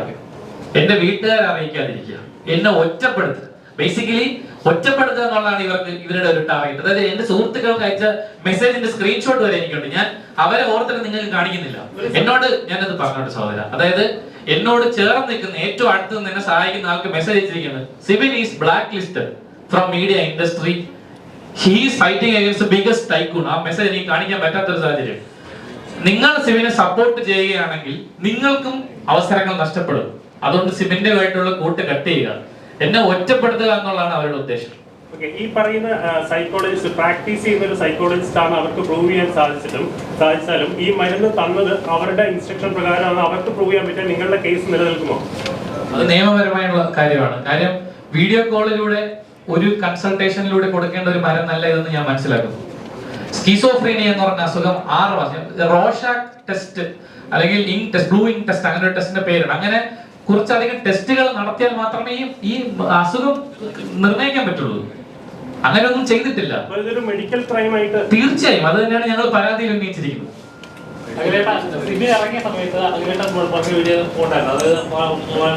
എന്റെ വീട്ടുകാരെ അറിയിക്കാതിരിക്കുക. എന്നെ ഒറ്റപ്പെടുത്തുക. ബേസിക്കലി ഒറ്റപ്പെടുത്തുക എന്നുള്ളതാണ് ഇവർക്ക് ഇവരുടെ ഒരു ടാർഗറ്റ് അതായത് എന്റെ സുഹൃത്തുക്കൾക്ക് അയച്ച മെസ്സേജിന്റെ സ്ക്രീൻഷോട്ട് വരെ എനിക്കുണ്ട്. ഞാൻ അവരെ ഓർത്തിട്ട് നിങ്ങൾക്ക് കാണിക്കുന്നില്ല. എന്നോട് ഞാനത് പറഞ്ഞോട്ട് സഹോദര. അതായത് എന്നോട് ചേർന്ന് നിൽക്കുന്ന ഏറ്റവും അടുത്ത് നിന്ന് എന്നെ സഹായിക്കുന്ന ആൾക്ക് മെസ്സേജ് അയച്ചിരിക്കുന്നത് Sibin is black listed from media industry he's fighting against biggest tycoon ആ മെസ്സേജ് എനിക്ക് കാണിക്കാൻ പറ്റാത്തൊരു സാഹചര്യം. നിങ്ങൾ സിബിനെ സപ്പോർട്ട് ചെയ്യുകയാണെങ്കിൽ നിങ്ങൾക്കും അവസരങ്ങൾ നഷ്ടപ്പെടും. അതുകൊണ്ട് സിബിന്റെ ആയിട്ടുള്ള കൂട്ട് കട്ട് ചെയ്യുക. എന്നെ ഒറ്റപ്പെടുത്തുക എന്നുള്ളതാണ് അവരുടെ ഉദ്ദേശം. ഈ പറയുന്ന സൈക്കോളജിസ്റ്റ് പ്രാക്ടീസ് ചെയ്യുന്ന ഒരു സൈക്കോളജിസ്റ്റ് ആണ് അവർക്ക് പ്രൂവ് ചെയ്യാൻ സാധിച്ചിട്ടും സാധിച്ചാലും ഈ മരുന്ന് തന്നത് അവരുടെ ഇൻസ്ട്രക്ഷൻ പ്രകാരമാണ് അവർക്ക് പ്രൂവ് ചെയ്യാൻ പറ്റുക നിങ്ങളുടെ കേസ് നിലനിൽക്കുമോ? അത് നിയമപരമായുള്ള കാര്യമാണ്. കാര്യം വീഡിയോ കോളിലൂടെ ഒരു കൺസൾട്ടേഷനിലൂടെ കൊടുക്കേണ്ട ഒരു മരം നല്ല ഇതെന്ന് ഞാൻ മനസ്സിലാക്കുന്നു. സ്കീസോഫ്രീനിയ എന്ന് പറഞ്ഞ അസുഖം ആറ് മാസം റോഷാക് ടെസ്റ്റ് അല്ലെങ്കിൽ ഇങ് ടെസ്റ്റ് ബ്ലൂ ഇങ് ടെസ്റ്റ് അങ്ങനെ ഒരു ടെസ്റ്റിന്റെ പേരുണ്ട് അങ്ങനെ കുറച്ചധികം ടെസ്റ്റുകൾ നടത്തിയാൽ മാത്രമേ ഈ ഈ അസുഖം നിർണയിക്കാൻ പറ്റുള്ളൂ. അങ്ങനെ ഒന്നും ചെയ്തിട്ടില്ല മെഡിക്കൽ ക്രൈം ആയിട്ട് തീർച്ചയായും. അത് തന്നെയാണ് ഞങ്ങൾ പരാതിയിൽ ഉന്നയിച്ചിരിക്കുന്നത്. ഇതിന് ഇറങ്ങിയ സമയത്ത് അതിലേട്ടൻ പറഞ്ഞ വീഡിയോ ഉണ്ടായിരുന്നു അത്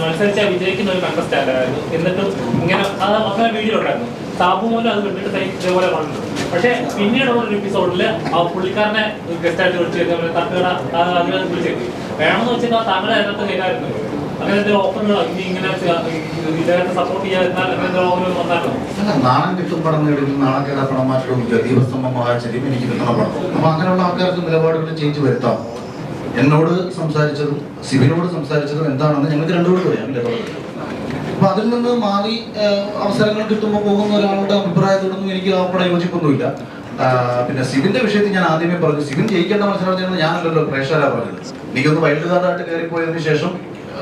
മത്സരിച്ച വിജയിക്കുന്ന ഒരു കണ്ടസ്റ്റാന്റ് ആയിരുന്നു. എന്നിട്ടും ഇങ്ങനെ അത് അങ്ങനെ വീഡിയോ ഉണ്ടായിരുന്നു. സാബു മോനും അത് തനി ഇതേപോലെ വന്നു പക്ഷെ പിന്നീട് ഒരു എപ്പിസോഡിൽ ആ പുള്ളിക്കാരനെ ഗസ്റ്റായിട്ട് വിളിച്ചു കഴിഞ്ഞാൽ തട്ടുകട അതിനെ വിളിച്ചു വേണമെന്ന് വെച്ചാൽ താങ്കളെ അതിനകത്ത് കയറ്റായിരുന്നു അങ്ങനത്തെ ഓഫറുകൾ ഇനി ഇങ്ങനെ സപ്പോർട്ട് നാണം കിട്ടും പടം നേടും നാണം കേടാ പണം മാറ്റവും എനിക്ക് കിട്ടണ പടം. അപ്പൊ അങ്ങനെയുള്ള ആൾക്കാർക്ക് നിലപാടുകൾ ചേഞ്ച് വരുത്താം. എന്നോട് സംസാരിച്ചതും സിബിനോട് സംസാരിച്ചതും എന്താണെന്ന് ഞങ്ങൾക്ക് രണ്ടുപേർക്കും അറിയാം? അപ്പൊ അതിൽ നിന്ന് മാറി അവസരങ്ങൾ കിട്ടുമ്പോൾ പോകുന്ന ഒരാളുടെ അഭിപ്രായത്തോടൊന്നും എനിക്ക് അവിടെ യോജിപ്പൊന്നുമില്ല. പിന്നെ സിബിന്റെ വിഷയത്തിൽ ഞാൻ ആദ്യമേ പറഞ്ഞു സിബിൻ ജയിക്കേണ്ട ഞാൻ ഞാനല്ലല്ലോ പ്രേക്ഷകരാ പറഞ്ഞത്. എനിക്കൊന്ന് വൈൽഡ് കാർഡായിട്ട് കയറിപ്പോയതിനു ശേഷം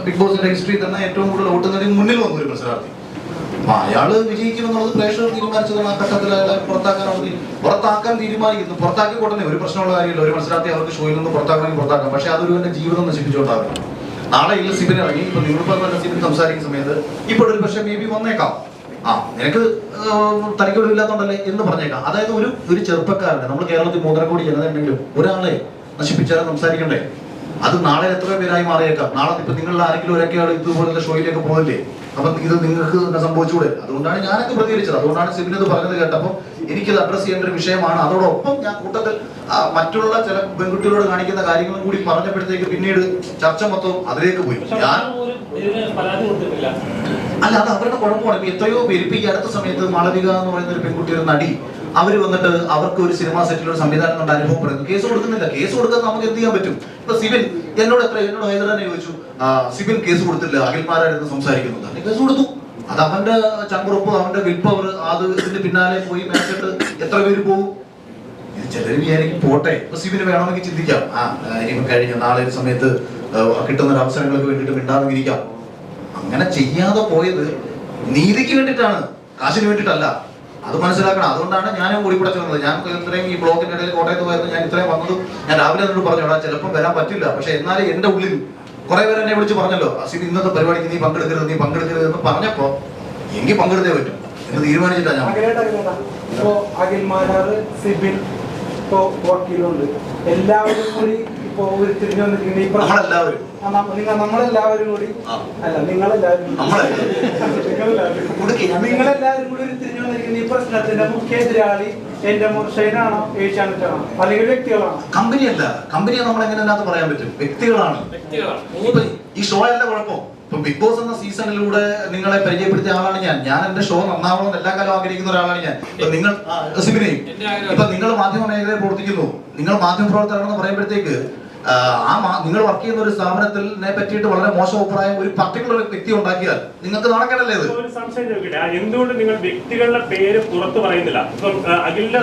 ബിഗ് ബോസിന്റെ ഹിസ്റ്ററി തന്നെ ഏറ്റവും കൂടുതൽ നേടി മുന്നിൽ വന്ന ഒരു മത്സരാർത്ഥി. അയാൾ വിജയിക്കുമെന്നുള്ളത് പ്രേക്ഷകർ തീരുമാനിച്ചതാണ് ആ ഘട്ടത്തിൽ അയാളെ പുറത്താക്കാൻ അവർ പുറത്താക്കാൻ തീരുമാനിക്കുന്നു. പുറത്താക്കി കൊണ്ടുതന്നെ ഒരു പ്രശ്നമുള്ള കാര്യമില്ല. ഒരു മത്സരാർത്ഥി അവർക്ക് ഷോയിൽ നിന്ന് പുറത്താക്കണമെങ്കിൽ പുറത്താക്കാം. പക്ഷെ അതൊരു എന്റെ ജീവിതം നശിപ്പിച്ചുകൊണ്ടാകും നാളെ ഇല്ല സിബിൻ ഇറങ്ങി. ഇപ്പൊ നിങ്ങളിപ്പോ പറഞ്ഞ സിബിൻ സംസാരിക്കുന്ന സമയത്ത് ഇപ്പോഴൊരു പക്ഷെ മേ ബി വന്നേക്കാം. ആ നിനക്ക് തനിക്ക് ഒഴിവില്ലാത്തോണ്ടല്ലേ എന്ന് പറഞ്ഞേക്കാം. അതായത് ഒരു ഒരു ചെറുപ്പക്കാരനെ നമ്മൾ കേരളത്തിൽ മൂന്നര കോടി ജനത ഉണ്ടെങ്കിലും ഒരാളെ നശിപ്പിച്ചാലും സംസാരിക്കണ്ടേ? അത് നാളെ എത്ര പേരായി മാറിയേക്കാം. നാളെ ഇപ്പൊ നിങ്ങളിൽ ആരെങ്കിലും ഒരൊക്കെയാണ് ഇതുപോലത്തെ ഷോയിലേക്ക് പോകില്ലേ അപ്പൊ ഇത് നിങ്ങൾക്ക് തന്നെ സംഭവിച്ചുകൂടെ? അതുകൊണ്ടാണ് ഞാനൊക്കെ പ്രതികരിച്ചത്. അതുകൊണ്ടാണ് സിബിൻ ഇത് പറഞ്ഞത് കേട്ടപ്പോൾ എനിക്കിത് അഡ്രസ് ചെയ്യേണ്ട ഒരു വിഷയമാണ്. അതോടൊപ്പം ഞാൻ കൂട്ടത്തിൽ മറ്റുള്ള ചില പെൺകുട്ടികളോട് കാണിക്കുന്ന കാര്യങ്ങളും കൂടി പറഞ്ഞപ്പോഴത്തേക്ക് പിന്നീട് ചർച്ച മൊത്തം അതിലേക്ക് പോയി. ഞാൻ അല്ല അത് അവരുടെ കുഴപ്പമാണ്. ഇപ്പൊ എത്രയോ പേരിപ്പിക്കുക അടുത്ത സമയത്ത് മാളവിക എന്ന് പറയുന്ന ഒരു പെൺകുട്ടി ഒരു നടി അവർ വന്നിട്ട് അവർക്ക് ഒരു സിനിമാ സെറ്റിൽ ഒരു സംവിധാനം കൊണ്ട് അനുഭവം പറയുന്നു. കേസ് കൊടുക്കുന്നില്ല. കേസ് കൊടുക്കാൻ നമുക്ക് എന്ത് ചെയ്യാൻ പറ്റും? ഇപ്പൊ സിബിൻ എന്നോട് എത്ര എന്നോട് ഹൈദർ തന്നെ ചോദിച്ചു സിബിൻ കേസ് കൊടുത്തില്ല. അഖിൽമാരായിരുന്നു സംസാരിക്കുന്നത് കേസ് കൊടുത്തു. അത് അവന്റെ ചങ്കുറപ്പ് അവന്റെ വിൽപ്പവർ അത് ഇതിന്റെ പിന്നാലെ പോയി മേച്ചിട്ട് എത്ര പേര് പോകും ഇത് ചിലർ വിചാരിക്കും പോട്ടെ. ഇപ്പൊ സിബിന് വേണമെങ്കിൽ ചിന്തിക്കാം. ആ ഇനി കഴിഞ്ഞ നാളെ ഒരു സമയത്ത് കിട്ടുന്ന ഒരു അവസരങ്ങൾക്ക് വേണ്ടിയിട്ട് മിണ്ടാതിരിക്കാം. അങ്ങനെ ചെയ്യാതെ പോയത് നീതിക്ക് വേണ്ടിയിട്ടാണ്. കാശിന് വേണ്ടിയിട്ടല്ല. അത് മനസ്സിലാക്കണം. അതുകൊണ്ടാണ് ഞാൻ ഓടിപ്പിടച്ചു വന്നത് ഞാൻ ഇത്രയും ഈ ബ്ലോക്കിന്റെ ഇടയിൽ കോട്ടയത്ത് പോയത് ഞാൻ ഇത്രയും വന്നതും ഞാൻ രാവിലെ എന്നോട് പറഞ്ഞു ചിലപ്പോൾ വരാൻ പറ്റില്ല. പക്ഷെ എന്നാലും എന്റെ ഉള്ളിൽ കുറെ പേര് എന്നെ വിളിച്ച് പറഞ്ഞല്ലോ അസിബ് ഇന്നത്തെ പരിപാടിക്ക് നീ പങ്കെടുക്കരുത് നീ പങ്കെടുക്കരുത് എന്ന് പറഞ്ഞപ്പോ എനിക്ക് പങ്കെടുത്തേ പറ്റും എന്ന് തീരുമാനിച്ചിട്ടാ ഞാൻ സിബിൻ എല്ലാവരും കൂടി ഇപ്പോ ഉരുത്തിരിഞ്ഞു വന്നിരിക്കുന്ന ഈ പ്രശ്നം. നമ്മളെല്ലാവരും. ആ, നമ്മ- നിങ്ങൾ നമ്മളെല്ലാവരും കൂടി. ആ. അല്ല നിങ്ങളെല്ലാവരും കൂടി. നമ്മളെല്ലാവരും. നിങ്ങളെല്ലാവരും കൊടുക്ക്, നിങ്ങളെല്ലാവരും കൂടി ഉരുത്തിരിഞ്ഞു വന്നിരിക്കുന്ന ഈ പ്രശ്നത്തിന്റെ മുഖ്യ എതിരാളി എന്റെ മുർഷൈനാണോ ഏഷ്യാനെറ്റാണോ അല്ലെങ്കിൽ വ്യക്തികളാണോ? കമ്പനിയല്ല. കമ്പനിയെ നമ്മൾ എങ്ങനെ അതിനകത്ത് പറയാൻ പറ്റും. വ്യക്തികളാണ്. വ്യക്തികളാണ്. ഇപ്പൊ ഈ ഷോ അല്ല കുഴപ്പം. ഇപ്പൊ ബിഗ് ബോസ് എന്ന സീസണിലൂടെ നിങ്ങളെ പരിചയപ്പെടുത്തിയ ആളാണ് ഞാൻ. ഞാൻ എന്റെ ഷോ നന്നാവണമെന്ന് എല്ലാ കാലം ആഗ്രഹിക്കുന്ന ഒരാളാണ് ഞാൻ. ഇപ്പൊ നിങ്ങൾ ആ, സിബിനെയും എന്റെ ആഗ്രഹം. ഇപ്പൊ നിങ്ങൾ മാധ്യമ മേഖലയിൽ പ്രവർത്തിക്കുന്നു. നിങ്ങൾ മാധ്യമ പ്രവർത്തകരാണെന്ന് പറയുമ്പോഴത്തേക്ക് ആ, നിങ്ങൾ വർക്ക് ചെയ്യുന്ന ഒരു സ്ഥാപനത്തിനെ പറ്റിയിട്ട് വളരെ മോശം അഭിപ്രായം ഒരു പർട്ടിക്കുലർ വ്യക്തി ഉണ്ടാക്കിയാൽ നിങ്ങൾക്ക് നാണക്കേടല്ലേ ഇത്? ഒരു സംശയം ചോദിക്കട്ടെ. എന്തുകൊണ്ട് നിങ്ങൾ വ്യക്തികളുടെ പേര് പുറത്ത് പറയുന്നില്ല? ഇപ്പം അഖിലിന്റെ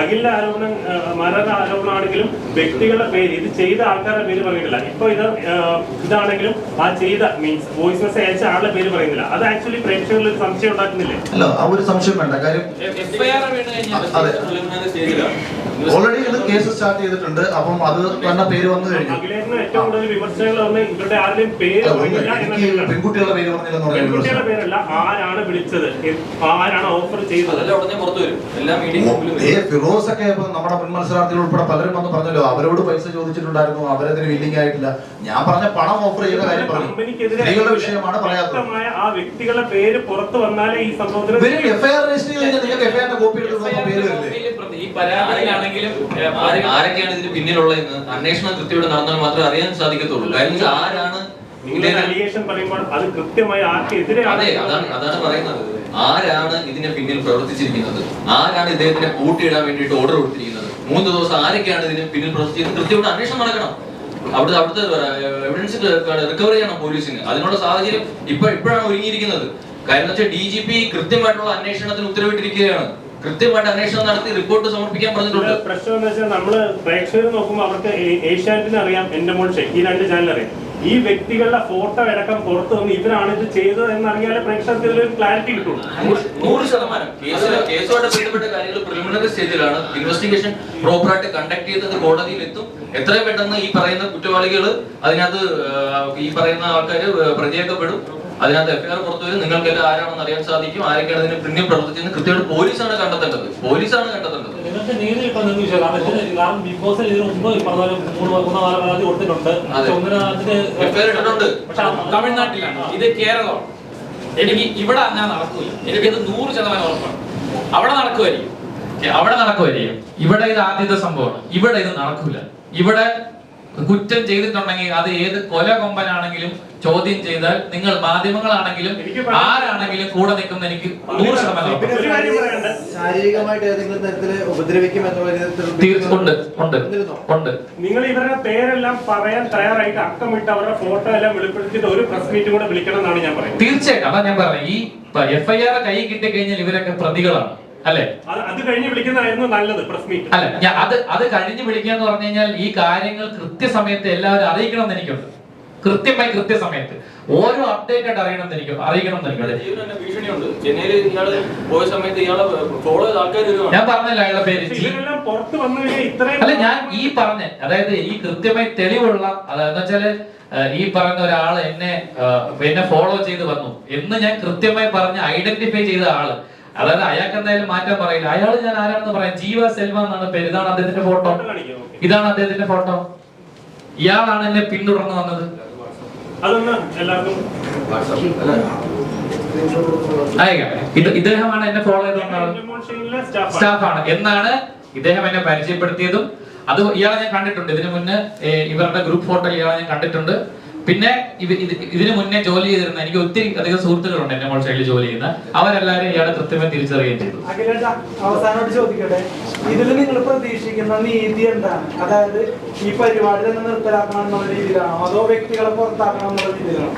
അഖിലിന്റെ ആരോപണം മരണ ആരോപണമാണെങ്കിലും വ്യക്തികളുടെ പേര് ഇത് ചെയ്ത ആൾക്കാരുടെ പേര് പറയുന്നില്ല. ഇപ്പൊ ഇത് ഇതാണെങ്കിലും ആ ചെയ്ത മീൻസ് വോയിസ് മെസ്സേജ് അയച്ച ആളുടെ പേര് പറയുന്നില്ല. അത് ആക്ച്വലി പ്രേക്ഷകരിൽ ഒരു സംശയം ഉണ്ടാക്കുന്നില്ലേ? അല്ല ആ ഒരു സംശയം വേണ്ട. കാര്യം ഓൾറെഡി ഇത് കേസ് സ്റ്റാർട്ട് ചെയ്തിട്ടുണ്ട്. അപ്പം അത് തന്നെ പേര് വന്നു കഴിഞ്ഞു. പെൺകുട്ടികളുടെ പേര് പറഞ്ഞില്ലെന്ന് ഫിറോസ് ഒക്കെ ഇപ്പൊ നമ്മുടെ മുൻ മത്സരാർത്ഥികൾ ഉൾപ്പെടെ പലരും വന്ന് പറഞ്ഞല്ലോ അവരോട് പൈസ ചോദിച്ചിട്ടുണ്ടായിരുന്നു അവരതിന് വില്ലിംഗ് ആയിട്ടില്ല. ഞാൻ പറഞ്ഞ പണം ഓഫർ ചെയ്ത കാര്യം പറഞ്ഞു സ്ത്രീകളുടെ വിഷയമാണ് പറയാത്തത്. ആ വ്യക്തികളുടെ പേര് പുറത്തു വന്നാലേ ഈ സംഭവത്തിൽ എഫ്ഐആർ രജിസ്റ്റർ ചെയ്ത് നിങ്ങൾക്ക് എഫ്ഐആറിന്റെ കോപ്പി എടുത്ത് തന്ന പേര് വരില്ലേ ഈ പരാതിയിലാണെങ്കിലും ആരൊക്കെയാണ് ഇതിന് പിന്നിലുള്ളതെന്ന് അന്വേഷണം കൃത്യമായിട്ട് നടന്നാൽ മാത്രമേ അറിയാൻ സാധിക്കത്തുള്ളൂ. കാര്യം ആരാണ് അത് അതാണ് അതാണ് പറയുന്നത്. ആരാണ് ഇതിന് പിന്നിൽ പ്രവർത്തിച്ചിരിക്കുന്നത്? ആരാണ് ഇദ്ദേഹത്തിനെ കൂട്ടിയിടാൻ വേണ്ടിയിട്ട് ഓർഡർ കൊടുത്തിരിക്കുന്നത്? മൂന്ന് ദിവസം ആരൊക്കെയാണ് ഇതിന് പിന്നിൽ പ്രവർത്തിച്ചിരിക്കുന്നത് കൃത്യമായിട്ട് അന്വേഷണം നടക്കണം. അവിടുത്തെ അവിടുത്തെ എവിഡൻസ് റിക്കവർ ചെയ്യണം പോലീസിന്. അതിനുള്ള സാഹചര്യം ഇപ്പൊ ഇപ്പോഴാണ് ഒരുങ്ങിയിരിക്കുന്നത്. കാരണം വെച്ചാൽ ഡി ജി പി കൃത്യമായിട്ടുള്ള അന്വേഷണത്തിന് ഉത്തരവിട്ടിരിക്കുകയാണ്. കൃത്യമായിട്ട് അന്വേഷണം നടത്തി റിപ്പോർട്ട് സമർപ്പിക്കാൻ പറഞ്ഞിട്ടുണ്ട്. പ്രശ്നം എന്ന് വെച്ചാൽ നമ്മൾ പ്രേക്ഷകർ നോക്കുമ്പോൾ അവർക്ക് ഏഷ്യാനെറ്റിന് അറിയാം എന്റെ മോൾ ഷെയ് ഈ രണ്ട് ചാനൽ അറിയാം. ഈ വ്യക്തികളുടെ ഫോട്ടോ അടക്കം പുറത്തു വന്ന് ഇവരാണ് ഇത് ചെയ്തത് എന്നറിയാലേ പ്രേക്ഷകർക്ക് ഇതിലൊരു ക്ലാരിറ്റി കിട്ടും നൂറ് ശതമാനം. കേസിൽ കേസുമായിട്ട് ബന്ധപ്പെട്ട കാര്യങ്ങൾ പ്രിലിമിനറി സ്റ്റേജിലാണ് ഇൻവെസ്റ്റിഗേഷൻ പ്രോപ്പറായിട്ട് കണ്ടക്ട് ചെയ്തത് കോടതിയിൽ എത്തും എത്രയും പെട്ടെന്ന് ഈ പറയുന്ന കുറ്റവാളികൾ അതിനകത്ത് ഈ പറയുന്ന ആൾക്കാർ പ്രതിയാക്കപ്പെടും. അതിനകത്ത് എഫ്ഐആർ പുറത്തു വരും നിങ്ങൾക്ക് എല്ലാം ആരാണെന്ന് അറിയാൻ സാധിക്കും. ആരൊക്കെയാണ് ഇതിന് പിന്നിൽ പ്രവർത്തിച്ചെന്ന് കൃത്യമായിട്ട് പോലീസാണ് കണ്ടെത്തേണ്ടത്. പോലീസാണ് കണ്ടെത്തേണ്ടത്. എഫ്ഐആർ ഇട്ടിട്ടുണ്ട്. തമിഴ്നാട്ടിലാണ്. ഇത് കേരളം എനിക്ക് ഇവിടെ അങ്ങനെ നടക്കൂല. എനിക്കത് നൂറ് ശതമാനം ഉറപ്പാണ്. അവിടെ നടക്കുമായിരിക്കും. അവിടെ നടക്കുമായിരിക്കും. ഇവിടെ ഇത് ആദ്യത്തെ സംഭവമാണ്. ഇവിടെ ഇത് നടക്കൂല. ഇവിടെ കുറ്റം ചെയ്തിട്ടുണ്ടെങ്കിൽ അത് ഏത് കൊല കൊമ്പനാണെങ്കിലും ചോദ്യം ചെയ്താൽ നിങ്ങൾ മാധ്യമങ്ങളാണെങ്കിലും ആരാണെങ്കിലും കൂടെ നിൽക്കുന്ന എനിക്ക് നൂറ് ശാരീരികമായിട്ട് ഏതെങ്കിലും തരത്തിൽ ഉപദ്രവിക്കും ഉണ്ട് ഉണ്ട് ഉണ്ട്. നിങ്ങൾ ഇവരുടെ പേരെല്ലാം പറയാൻ തയ്യാറായിട്ട് അക്കമിട്ട് അവരുടെ ഫോട്ടോ എല്ലാം വെളിപ്പെടുത്തിയിട്ട് ഒരു പ്രസ് മീറ്റ് കൂടെ വിളിക്കണം എന്നാണ് ഞാൻ പറയുന്നത്. തീർച്ചയായിട്ടും അതാ ഞാൻ പറഞ്ഞത്. ഈ എഫ്ഐആർ കൈ കിട്ടിക്കഴിഞ്ഞാൽ ഇവരൊക്കെ പ്രതികളാണ്. അല്ലെ? അത് അത് കഴിഞ്ഞ് വിളിക്കുന്നതായിരുന്നു നല്ലത് പ്രസ് മീറ്റ്. അല്ല അത് അത് കഴിഞ്ഞ് എന്ന് പറഞ്ഞു കഴിഞ്ഞാൽ ഈ കാര്യങ്ങൾ കൃത്യസമയത്ത് എല്ലാവരും അറിയിക്കണം എന്ന് എനിക്കുണ്ട്. കൃത്യമായി കൃത്യസമയത്ത് ഓരോ അപ്ഡേറ്റ് ആയിട്ട് അറിയണം എന്ന് എനിക്ക് അറിയിക്കണം ഞാൻ പറഞ്ഞില്ല അയാളുടെ പേര് അല്ല ഞാൻ ഈ പറഞ്ഞ അതായത് ഈ കൃത്യമായി തെളിവുള്ള അതായത് വെച്ചാൽ ഈ പറഞ്ഞ ഒരാൾ എന്നെ എന്നെ ഫോളോ ചെയ്ത് വന്നു എന്ന് ഞാൻ കൃത്യമായി പറഞ്ഞ് ഐഡന്റിഫൈ ചെയ്ത ആൾ. അതായത് അയാൾക്ക് എന്തായാലും മാറ്റാൻ പറയില്ല. അയാൾ ഞാൻ ആരാണെന്ന് പറയാം? ജീവ സെൽവ എന്നാണ് പേര്. ഇതാണ് അദ്ദേഹത്തിന്റെ ഫോട്ടോ. ഇതാണ് അദ്ദേഹത്തിന്റെ ഫോട്ടോ. ഇയാളാണ് എന്നെ പിന്തുടർന്ന് വന്നത്. ഇത് ഇദ്ദേഹമാണ് എന്നെ ഫോളോ ചെയ്ത് വന്ന ആൾ ഇന്റർമോൾ ഷെയിനിലെ സ്റ്റാഫ് സ്റ്റാഫാണ്. എന്നാണ് ഇദ്ദേഹം എന്നെ പരിചയപ്പെടുത്തിയതും. അത് ഇയാളെ ഞാൻ കണ്ടിട്ടുണ്ട്. ഇതിനു മുന്നേ ഇവരുടെ ഗ്രൂപ്പ് ഫോട്ടോ ഇയാളെ ഞാൻ കണ്ടിട്ടുണ്ട്. പിന്നെ ഇവ ഇത് ഇതിനു മുന്നേ ജോലി ചെയ്തിരുന്ന എനിക്ക് ഒത്തിരി അധികം സുഹൃത്തുക്കളുണ്ട് എന്റെ മോൾ സൈഡിൽ ജോലി ചെയ്യുന്ന. അവരെല്ലാരും ഇയാളെ കൃത്യമായി തിരിച്ചറിയുകയും ചെയ്തു. അവസാനമായിട്ട് ചോദിക്കട്ടെ? ഇതിൽ നിങ്ങൾ പ്രതീക്ഷിക്കുന്ന നീതി എന്താണ്? അതായത് ഈ പരിപാടി തന്നെ നിർത്തലാക്കണം എന്നുള്ള രീതിയിലാണോ? അതോ വ്യക്തികളെ പുറത്താക്കണം എന്നുള്ള രീതിയിലാണോ?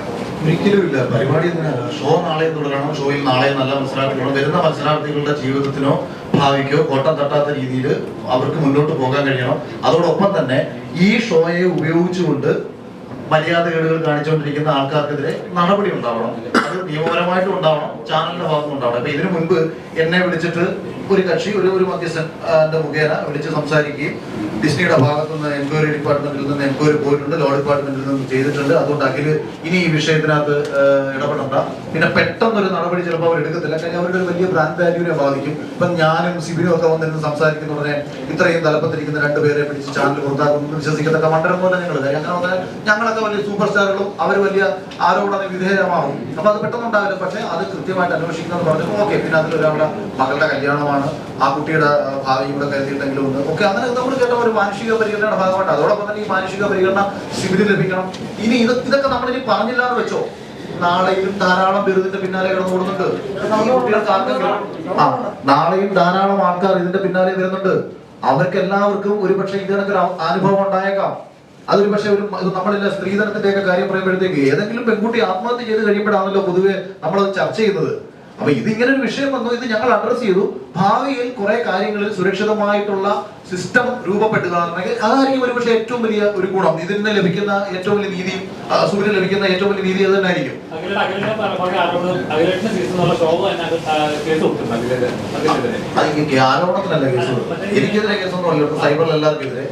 ഒരിക്കലും ഇല്ല. പരിപാടി എന്തിനാണ്? ഷോ നാളെ തുടരണം ഷോയിൽ നാളെ നല്ല മത്സരാർത്ഥികളും വരുന്ന മത്സരാർത്ഥികളുടെ ജീവിതത്തിനോ ഭാവിക്കോ കോട്ടം തട്ടാത്ത രീതിയിൽ അവർക്ക് മുന്നോട്ട് പോകാൻ കഴിയണം. അതോടൊപ്പം തന്നെ ഈ ഷോയെ ഉപയോഗിച്ചുകൊണ്ട് മര്യാദകേടുകൾ കാണിച്ചുകൊണ്ടിരിക്കുന്ന ആൾക്കാർക്കെതിരെ നടപടി ഉണ്ടാവണം. അത് നിയമപരമായിട്ടും ഉണ്ടാവണം. ചാനലിന്റെ ഭാഗത്തും ഉണ്ടാവണം. അപ്പൊ ഇതിനു മുൻപ് എന്നെ വിളിച്ചിട്ട് ഒരു കക്ഷി ഒരു ഒരു മധ്യസ്ഥന്റെ മുഖേന വിളിച്ച് സംസാരിക്കുകയും ഡിസ്നിയുടെ ഭാഗത്തു നിന്ന് എൻക്വയറി ഡിപ്പാർട്ട്മെന്റിൽ നിന്ന് എൻക്വയറി പോയിട്ടുണ്ട് ലോ ഡിപ്പാർട്ട്മെന്റിൽ നിന്ന് ചെയ്തിട്ടുണ്ട്. അതുകൊണ്ട് അഖിൽ ഇനി ഈ വിഷയത്തിനകത്ത് ഇടപെടണ്ട. പിന്നെ പെട്ടെന്നൊരു നടപടി ചിലപ്പോൾ അവർ എടുക്കത്തില്ല. കാര്യം അവരുടെ ഒരു വലിയ ബ്രാൻഡ് വാല്യൂവിനെ ബാധിക്കും. ഇപ്പം ഞാനും സിബിനും ഒക്കെ വന്നിരുന്ന് സംസാരിക്കുന്ന ഉടനെ ഇത്രയും തലപ്പത്തിരിക്കുന്ന രണ്ടുപേരെ പിടിച്ച് ചാനൽ പുറത്താക്കുന്നു. വിശ്വസിക്കത്തക്ക മണ്ഡലം പോലെ ഞങ്ങൾ കാര്യം അങ്ങനെ വന്നാൽ ഞങ്ങളൊക്കെ വലിയ സൂപ്പർ സ്റ്റാറുകളും അവർ വലിയ ആരോപണ വിധേയമാകും അപ്പൊ അത് പെട്ടെന്ന് ഉണ്ടാവില്ല പക്ഷേ അത് കൃത്യമായിട്ട് അന്വേഷിക്കുന്നത് പറഞ്ഞു ഓക്കെ പിന്നെ അതിലൊരാളുടെ മകളുടെ കല്യാണമാണ് ആ കുട്ടിയുടെ ഭാവി ഇവിടെ കരുതിയിട്ടെങ്കിലും ഉണ്ട്. ഓക്കെ അങ്ങനെ നമ്മൾ കേട്ട ഒരു മാനുഷിക പരിഗണനയുടെ ഭാഗമായിട്ട് അതോടൊപ്പം തന്നെ ഈ മാനുഷിക പരിഗണന ശിബിരി ലഭിക്കണം. ഇനി ഇത് ഇതൊക്കെ നമ്മളിനി പറഞ്ഞില്ല എന്ന് വെച്ചോ? നാളെയും ധാരാളം പേര് ഇതിന്റെ പിന്നാലെ കിടന്നു ആർക്കെങ്കിലും ആ നാളെയും ധാരാളം ആൾക്കാർ ഇതിന്റെ പിന്നാലെ വരുന്നുണ്ട്. അവർക്ക് എല്ലാവർക്കും ഒരുപക്ഷെ ഇതിനൊക്കെ ഒരു അനുഭവം ഉണ്ടായേക്കാം. അതൊരു പക്ഷേ ഒരു നമ്മളില്ല സ്ത്രീധനത്തിന്റെ ഒക്കെ കാര്യം പറയുമ്പോഴത്തേക്ക് ഏതെങ്കിലും പെൺകുട്ടി ആത്മഹത്യ ചെയ്ത് കഴിയുമ്പോഴാണല്ലോ പൊതുവെ നമ്മളത് ചർച്ച ചെയ്യുന്നത്. അപ്പൊ ഇതിങ്ങനെ ഒരു വിഷയം വന്നു. ഇത് ഞങ്ങൾ അഡ്രസ് ചെയ്തു. ഭാവിയിൽ കുറെ കാര്യങ്ങളിൽ സുരക്ഷിതമായിട്ടുള്ള സിസ്റ്റം രൂപപ്പെട്ടതാണെങ്കിൽ അതായിരിക്കും ഒരുപക്ഷെ ഏറ്റവും വലിയ ഒരു ഗുണം. ഇതിന് ലഭിക്കുന്ന ഏറ്റവും വലിയ നീതി സൂര്യന് ലഭിക്കുന്ന ഏറ്റവും വലിയ നീതി അത് തന്നെ ആയിരിക്കും ആരോപണത്തിനല്ല കേസ് എനിക്കെതിരെ കേസൊന്നും അല്ല സൈബറിൽ എല്ലാവർക്കും എതിരെ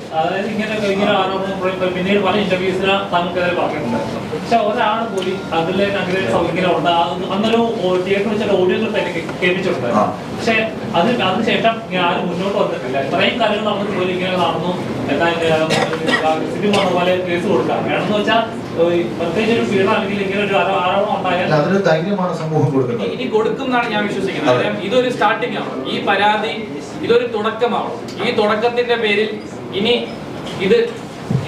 ഇങ്ങനെ ഇങ്ങനെ ആരോപണം ഇപ്പൊ പിന്നീട് പല ഇന്റർവ്യൂസിൽ നമുക്കെതിരെ പറഞ്ഞിട്ടുണ്ടായിരുന്നു പക്ഷെ ഒരാൾ പോയി അതിലേക്ക് അങ്ങനെ സൗകര്യം ഉണ്ട് അന്നൊരു തിയേറ്റർ വെച്ചിട്ട് ഓഡിയോ ക്ലിപ്പ് എനിക്ക് കേൾപ്പിച്ചിട്ടുണ്ടായിരുന്നു പക്ഷെ അത് അതിനുശേഷം ഞാൻ ആരും മുന്നോട്ട് വന്നിട്ടില്ല ഇത്രയും കാര്യങ്ങൾ നമ്മൾ പോലും ഇങ്ങനെ നടന്നു. എന്താ സിറ്റി പറഞ്ഞ പോലെ കേസ് കൊടുക്കാം. വേണമെന്ന് വെച്ചാൽ പ്രത്യേകിച്ച് ഒരു പീഡനം അല്ലെങ്കിൽ ഇങ്ങനെ ഒരു ആരോ- ആരോപണം ഉണ്ടായാൽ അല്ല, ധൈര്യമാണ് സമൂഹം കൊടുക്കുന്നത്. ഇനി കൊടുക്കും എന്നാണ് ഞാൻ വിശ്വസിക്കുന്നത്. ഇതൊരു സ്റ്റാർട്ടിംഗ് ആണ്. ഈ പരാതി ഇതൊരു തുടക്കമാണ്. ഈ തുടക്കത്തിന്റെ പേരിൽ ഇനി ഇത്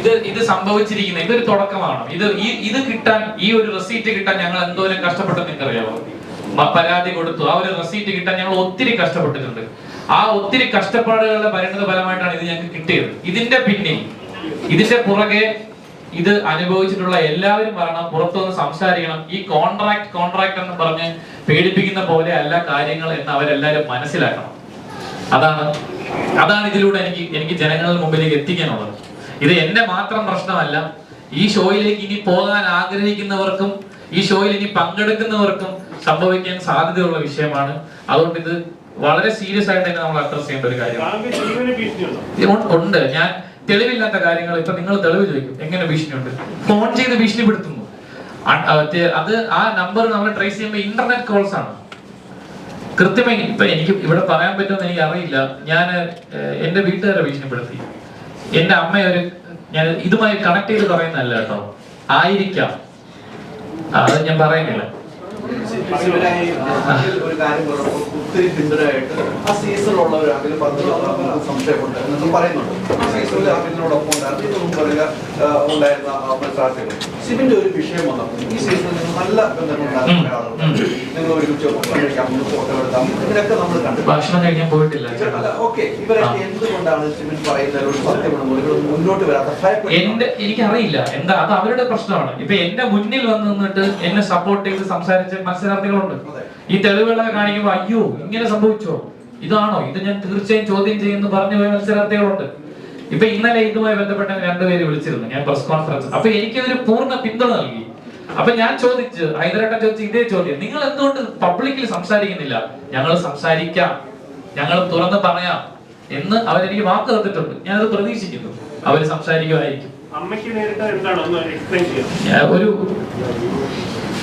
ഇത് ഇത് സംഭവിച്ചിരിക്കുന്ന ഇതൊരു തുടക്കമാണ്. ഇത് ഈ ഇത് കിട്ടാൻ ഈ ഒരു റെസീറ്റ് കിട്ടാൻ ഞങ്ങൾ എന്തോരം കഷ്ടപ്പെട്ടെന്ന് നിങ്ങൾക്കറിയാമോ പരാതി കൊടുത്തു. ആ ഒരു റെസീറ്റ് കിട്ടാൻ ഞങ്ങൾ ഒത്തിരി കഷ്ടപ്പെട്ടിട്ടുണ്ട്. ആ ഒത്തിരി കഷ്ടപ്പാടുകളുടെ പരിണിത ഫലമായിട്ടാണ് ഇത് ഞങ്ങൾക്ക് കിട്ടിയത്. ഇതിന്റെ പിന്നിൽ ഇതിന്റെ പുറകെ ഇത് അനുഭവിച്ചിട്ടുള്ള എല്ലാവരും പറയണം പുറത്തുനിന്ന് സംസാരിക്കണം. ഈ കോൺട്രാക്ട് കോൺട്രാക്ട് എന്ന് പറഞ്ഞ് പേടിപ്പിക്കുന്ന പോലെ അല്ല കാര്യങ്ങൾ എന്ന് അവരെല്ലാവരും മനസ്സിലാക്കണം. അതാണ് അതാണ് ഇതിലൂടെ എനിക്ക് എനിക്ക് ജനങ്ങളുടെ മുമ്പിലേക്ക് എത്തിക്കാനുള്ളത്. ഇത് എന്റെ മാത്രം പ്രശ്നമല്ല ഈ ഷോയിലേക്ക് ഇനി പോകാൻ ആഗ്രഹിക്കുന്നവർക്കും ഈ ഷോയിൽ ഇനി പങ്കെടുക്കുന്നവർക്കും സംഭവിക്കാൻ സാധ്യതയുള്ള വിഷയമാണ്. അതുകൊണ്ട് ഇത് വളരെ സീരിയസ് ആയിട്ട് തന്നെ നമ്മൾ അഡ്രസ് ചെയ്യേണ്ട ഒരു കാര്യമാണ്. ഉണ്ട്- ഞാൻ തെളിവില്ലാത്ത കാര്യങ്ങൾ ഇപ്പൊ നിങ്ങൾ തെളിവ് ചോദിക്കും. എങ്ങനെ ഭീഷണി ഉണ്ട് ഫോൺ ചെയ്ത് ഭീഷണിപ്പെടുത്തുന്നു. അത് ആ നമ്പർ നമ്മൾ ട്രേസ് ചെയ്യുമ്പോൾ ഇന്റർനെറ്റ് കോൾസ് ആണ്. കൃത്യമായി ഇപ്പൊ എനിക്ക് ഇവിടെ പറയാൻ പറ്റുമെന്ന് എനിക്ക് അറിയില്ല. ഞാൻ എന്റെ വീട്ടുകാരെ ഭീഷണിപ്പെടുത്തി. എന്റെ അമ്മയൊരു ഞാൻ ഇതുമായി കണക്ട് ചെയ്ത് പറയുന്നതല്ല കേട്ടോ. ആയിരിക്കാം. അത് ഞാൻ പറയുന്നില്ല. ഒരു കാര്യം പറഞ്ഞപ്പോൾ ഒത്തിരി പിന്തുണയായിട്ട് ആ സീസണിലുള്ളവരാണെങ്കിൽ പറഞ്ഞു നമുക്ക് സംശയമുണ്ട് എന്നൊക്കെ പറയുന്നുണ്ട്. ആ സീസണിൽ അഭിനോടൊപ്പം ഉണ്ടായിരുന്നു. ഇതിനു മുമ്പ് പറയുക, ആ, ഉണ്ടായിരുന്ന ആ മത്സരാർത്ഥികൾ. സിബിന്റെ ഒരു വിഷയം വന്നപ്പോൾ ഈ സീസണിൽ നല്ല ബന്ധങ്ങളുണ്ടായിരുന്ന ആളുകൾ നിങ്ങൾ ഒരുമിച്ച് ഭക്ഷണം കഴിക്കാം ഫോട്ടോ എടുക്കാം. ഇതിനൊക്കെ നമ്മൾ കണ്ടു ഭക്ഷണം കഴിക്കാൻ പോയിട്ടില്ല. ചേട്ടാ ഓക്കെ. ഇവരൊക്കെ എന്തുകൊണ്ടാണ് സിബിൻ പറയുന്നത്? ഒരു സത്യമാണെന്ന് ഇവർ മുന്നോട്ട് വരാത്ത ഭയപ്പെടുന്നത് എന്റെ എനിക്കറിയില്ല. എന്താ? അത് അവരുടെ പ്രശ്നമാണ്. ഇപ്പൊ എന്റെ മുന്നിൽ വന്നിട്ട് എന്നെ സപ്പോർട്ട് ചെയ്ത് സംസാരിച്ച മത്സരാർത്ഥികളുണ്ട്. ഈ തെളിവുകളൊക്കെ കാണിക്കുമ്പോൾ അയ്യോ ഇങ്ങനെ സംഭവിച്ചോ? ഇതാണോ? ഇത് ഞാൻ തീർച്ചയായും ചോദ്യം ചെയ്യുന്നു പറഞ്ഞു പോയ മത്സരാർത്ഥികളുണ്ട്. ഇപ്പൊ ഇന്നലെ ഇതുമായി ബന്ധപ്പെട്ട രണ്ടുപേര് വിളിച്ചിരുന്നു ഞാൻ പ്രസ് കോൺഫറൻസ് അപ്പൊ എനിക്കതൊരു പൂർണ പിന്തുണ നൽകി. അപ്പൊ ഞാൻ ചോദിച്ചു ഹൈദരേട്ടൻ ചോദിച്ച് ഇതേ ചോദ്യം നിങ്ങൾ എന്തുകൊണ്ട് പബ്ലിക്കിൽ സംസാരിക്കുന്നില്ല? ഞങ്ങൾ സംസാരിക്കാം. ഞങ്ങൾ തുറന്ന് പറയാം. എന്ന് അവരെനിക്ക് വാക്ക് തന്നിട്ടുണ്ട്. ഞാനത് പ്രതീക്ഷിക്കുന്നു. അവർ സംസാരിക്കുമായിരിക്കും. ഒരു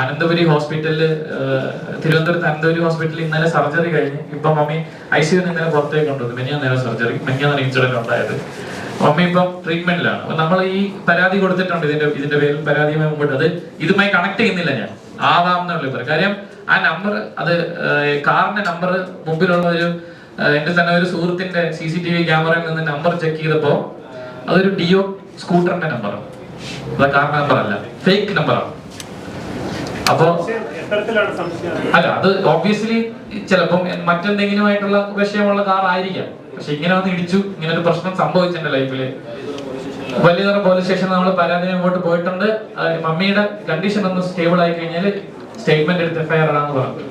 അനന്തപുരി ഹോസ്പിറ്റലിൽ തിരുവനന്തപുരത്ത് അനന്തപുരി ഹോസ്പിറ്റലിൽ ഇന്നലെ സർജറി കഴിഞ്ഞ്. ഇപ്പൊ മമ്മി ഐ സി യുന്ന് ഇന്നലെ പുറത്തേക്ക് കൊണ്ടുവന്നു. മെനിയാ നേരം സർജറി മെനിയാ ഇൻസിഡന്റ് ഉണ്ടായത്. മമ്മി ഇപ്പം ട്രീറ്റ്മെന്റിലാണ് നമ്മൾ ഈ പരാതി കൊടുത്തിട്ടുണ്ട് ഇതിന്റെ ഇതിന്റെ പേരിൽ പരാതിയുമായി മുമ്പോട്ട്. അത് ഇതുമായി കണക്ട് ചെയ്യുന്നില്ല ഞാൻ. ആവാം എന്നുള്ള പറയും കാര്യം ആ നമ്പർ അത് കാറിന്റെ നമ്പർ മുമ്പിലുള്ള ഒരു എന്റെ തന്നെ ഒരു സുഹൃത്തിന്റെ സി സി ടി വി ക്യാമറയിൽ നിന്ന് നമ്പർ ചെക്ക് ചെയ്തപ്പോ അതൊരു ഡിയോ സ്കൂട്ടറിന്റെ നമ്പറാണ് അത് കാറിന്റെ നമ്പർ അല്ല. ഫേക്ക് നമ്പറാണ് അപ്പോ അല്ല അത് ഓബിയസ്ലി ചിലപ്പം മറ്റെന്തെങ്കിലും ആയിട്ടുള്ള വിഷയമുള്ള കാർ ആയിരിക്കാം. പക്ഷെ ഇങ്ങനെ വന്ന് ഇടിച്ചു ഇങ്ങനെ ഒരു പ്രശ്നം സംഭവിച്ചു എന്റെ ലൈഫിൽ വലിയതറ പോലീസ് സ്റ്റേഷൻ നമ്മൾ പരാതി മുമ്പോട്ട് പോയിട്ടുണ്ട്. മമ്മിയുടെ കണ്ടീഷൻ ഒന്ന് സ്റ്റേബിൾ ആയി കഴിഞ്ഞാൽ സ്റ്റേറ്റ്മെന്റ് എടുത്ത് എഫ്ഐആർ ആണെന്ന് പറഞ്ഞു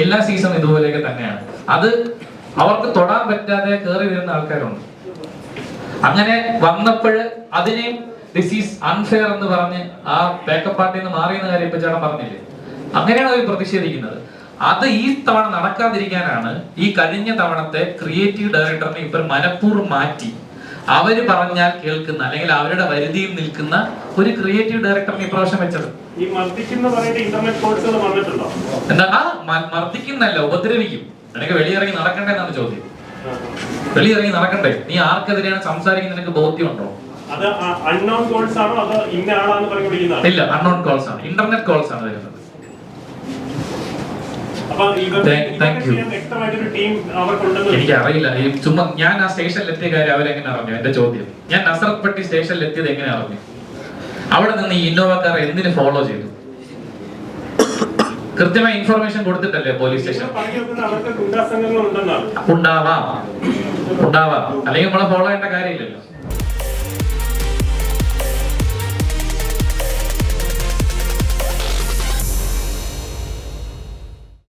എല്ലാ സീസൺ ഇതുപോലെയൊക്കെ തന്നെയാണ്. അത് അവർക്ക് തൊടാൻ പറ്റാതെ കയറി വരുന്ന ആൾക്കാരുണ്ട്. അങ്ങനെ വന്നപ്പോൾ അതിനെയും ഡിസീസ് അൺഫെയർ എന്ന് പറഞ്ഞ് ആ ബാക്കപ്പ് പാർട്ടിയിൽ നിന്ന് മാറിയെന്ന കാര്യം ഇപ്പൊ ചേട്ടൻ പറഞ്ഞില്ലേ? അങ്ങനെയാണ് അവർ പ്രതിഷേധിക്കുന്നത്. അത് ഈ തവണ നടക്കാതിരിക്കാനാണ് ഈ കഴിഞ്ഞ തവണത്തെ ക്രിയേറ്റീവ് ഡയറക്ടറിനെ ഇപ്പൊ മനഃപൂർവം മാറ്റി. അവർ പറഞ്ഞാൽ കേൾക്കുന്ന അല്ലെങ്കിൽ അവരുടെ വരുതിയിൽ നിൽക്കുന്ന ഒരു ക്രിയേറ്റീവ് ഡയറക്ടറിനെ ഇപ്രാവശ്യം വെച്ചത്. എന്താ? മർദ്ദിക്കുന്നല്ല ഉപദ്രവിക്കും. നിനക്ക് വെളിയിറങ്ങി നടക്കണ്ടേ എന്നാണ് ചോദ്യം. വെളിയിറങ്ങി നടക്കണ്ടേ? നീ ആർക്കെതിരെയാണ് സംസാരിക്കുന്ന നിനക്ക് ബോധ്യമുണ്ടോ? അത് അൺനോൺ കോൾസ് ആണോ അതോ ഇന്ന ആളാന്ന് പറഞ്ഞ് വിളിക്കുന്നതാണ്? ഇല്ല അൺനോൺ കോൾസ് ആണ്. ഇന്റർനെറ്റ് കോൾസ് ആണ് വരുന്നത്. എനിക്കറിയില്ല ചുമ്മാ ഞാൻ ആ സ്റ്റേഷനിൽ എത്തിയ കാര്യം അവരെങ്ങനെ അറിഞ്ഞു? എന്റെ ചോദ്യം. ഞാൻ നസറത്ത് പെട്ടി സ്റ്റേഷനിൽ എത്തിയത് എങ്ങനെ അറിഞ്ഞു? അവിടെ നിന്ന് ഈ ഇന്നോവക്കാർ എന്തിനു ഫോളോ ചെയ്തു? കൃത്യമായ ഇൻഫർമേഷൻ കൊടുത്തിട്ടല്ലേ പോലീസ് സ്റ്റേഷൻ ഉണ്ടാവാം ഉണ്ടാവാം അല്ലെങ്കിൽ നമ്മളെ ഫോളോ ചെയ്യേണ്ട കാര്യമില്ലല്ലോ.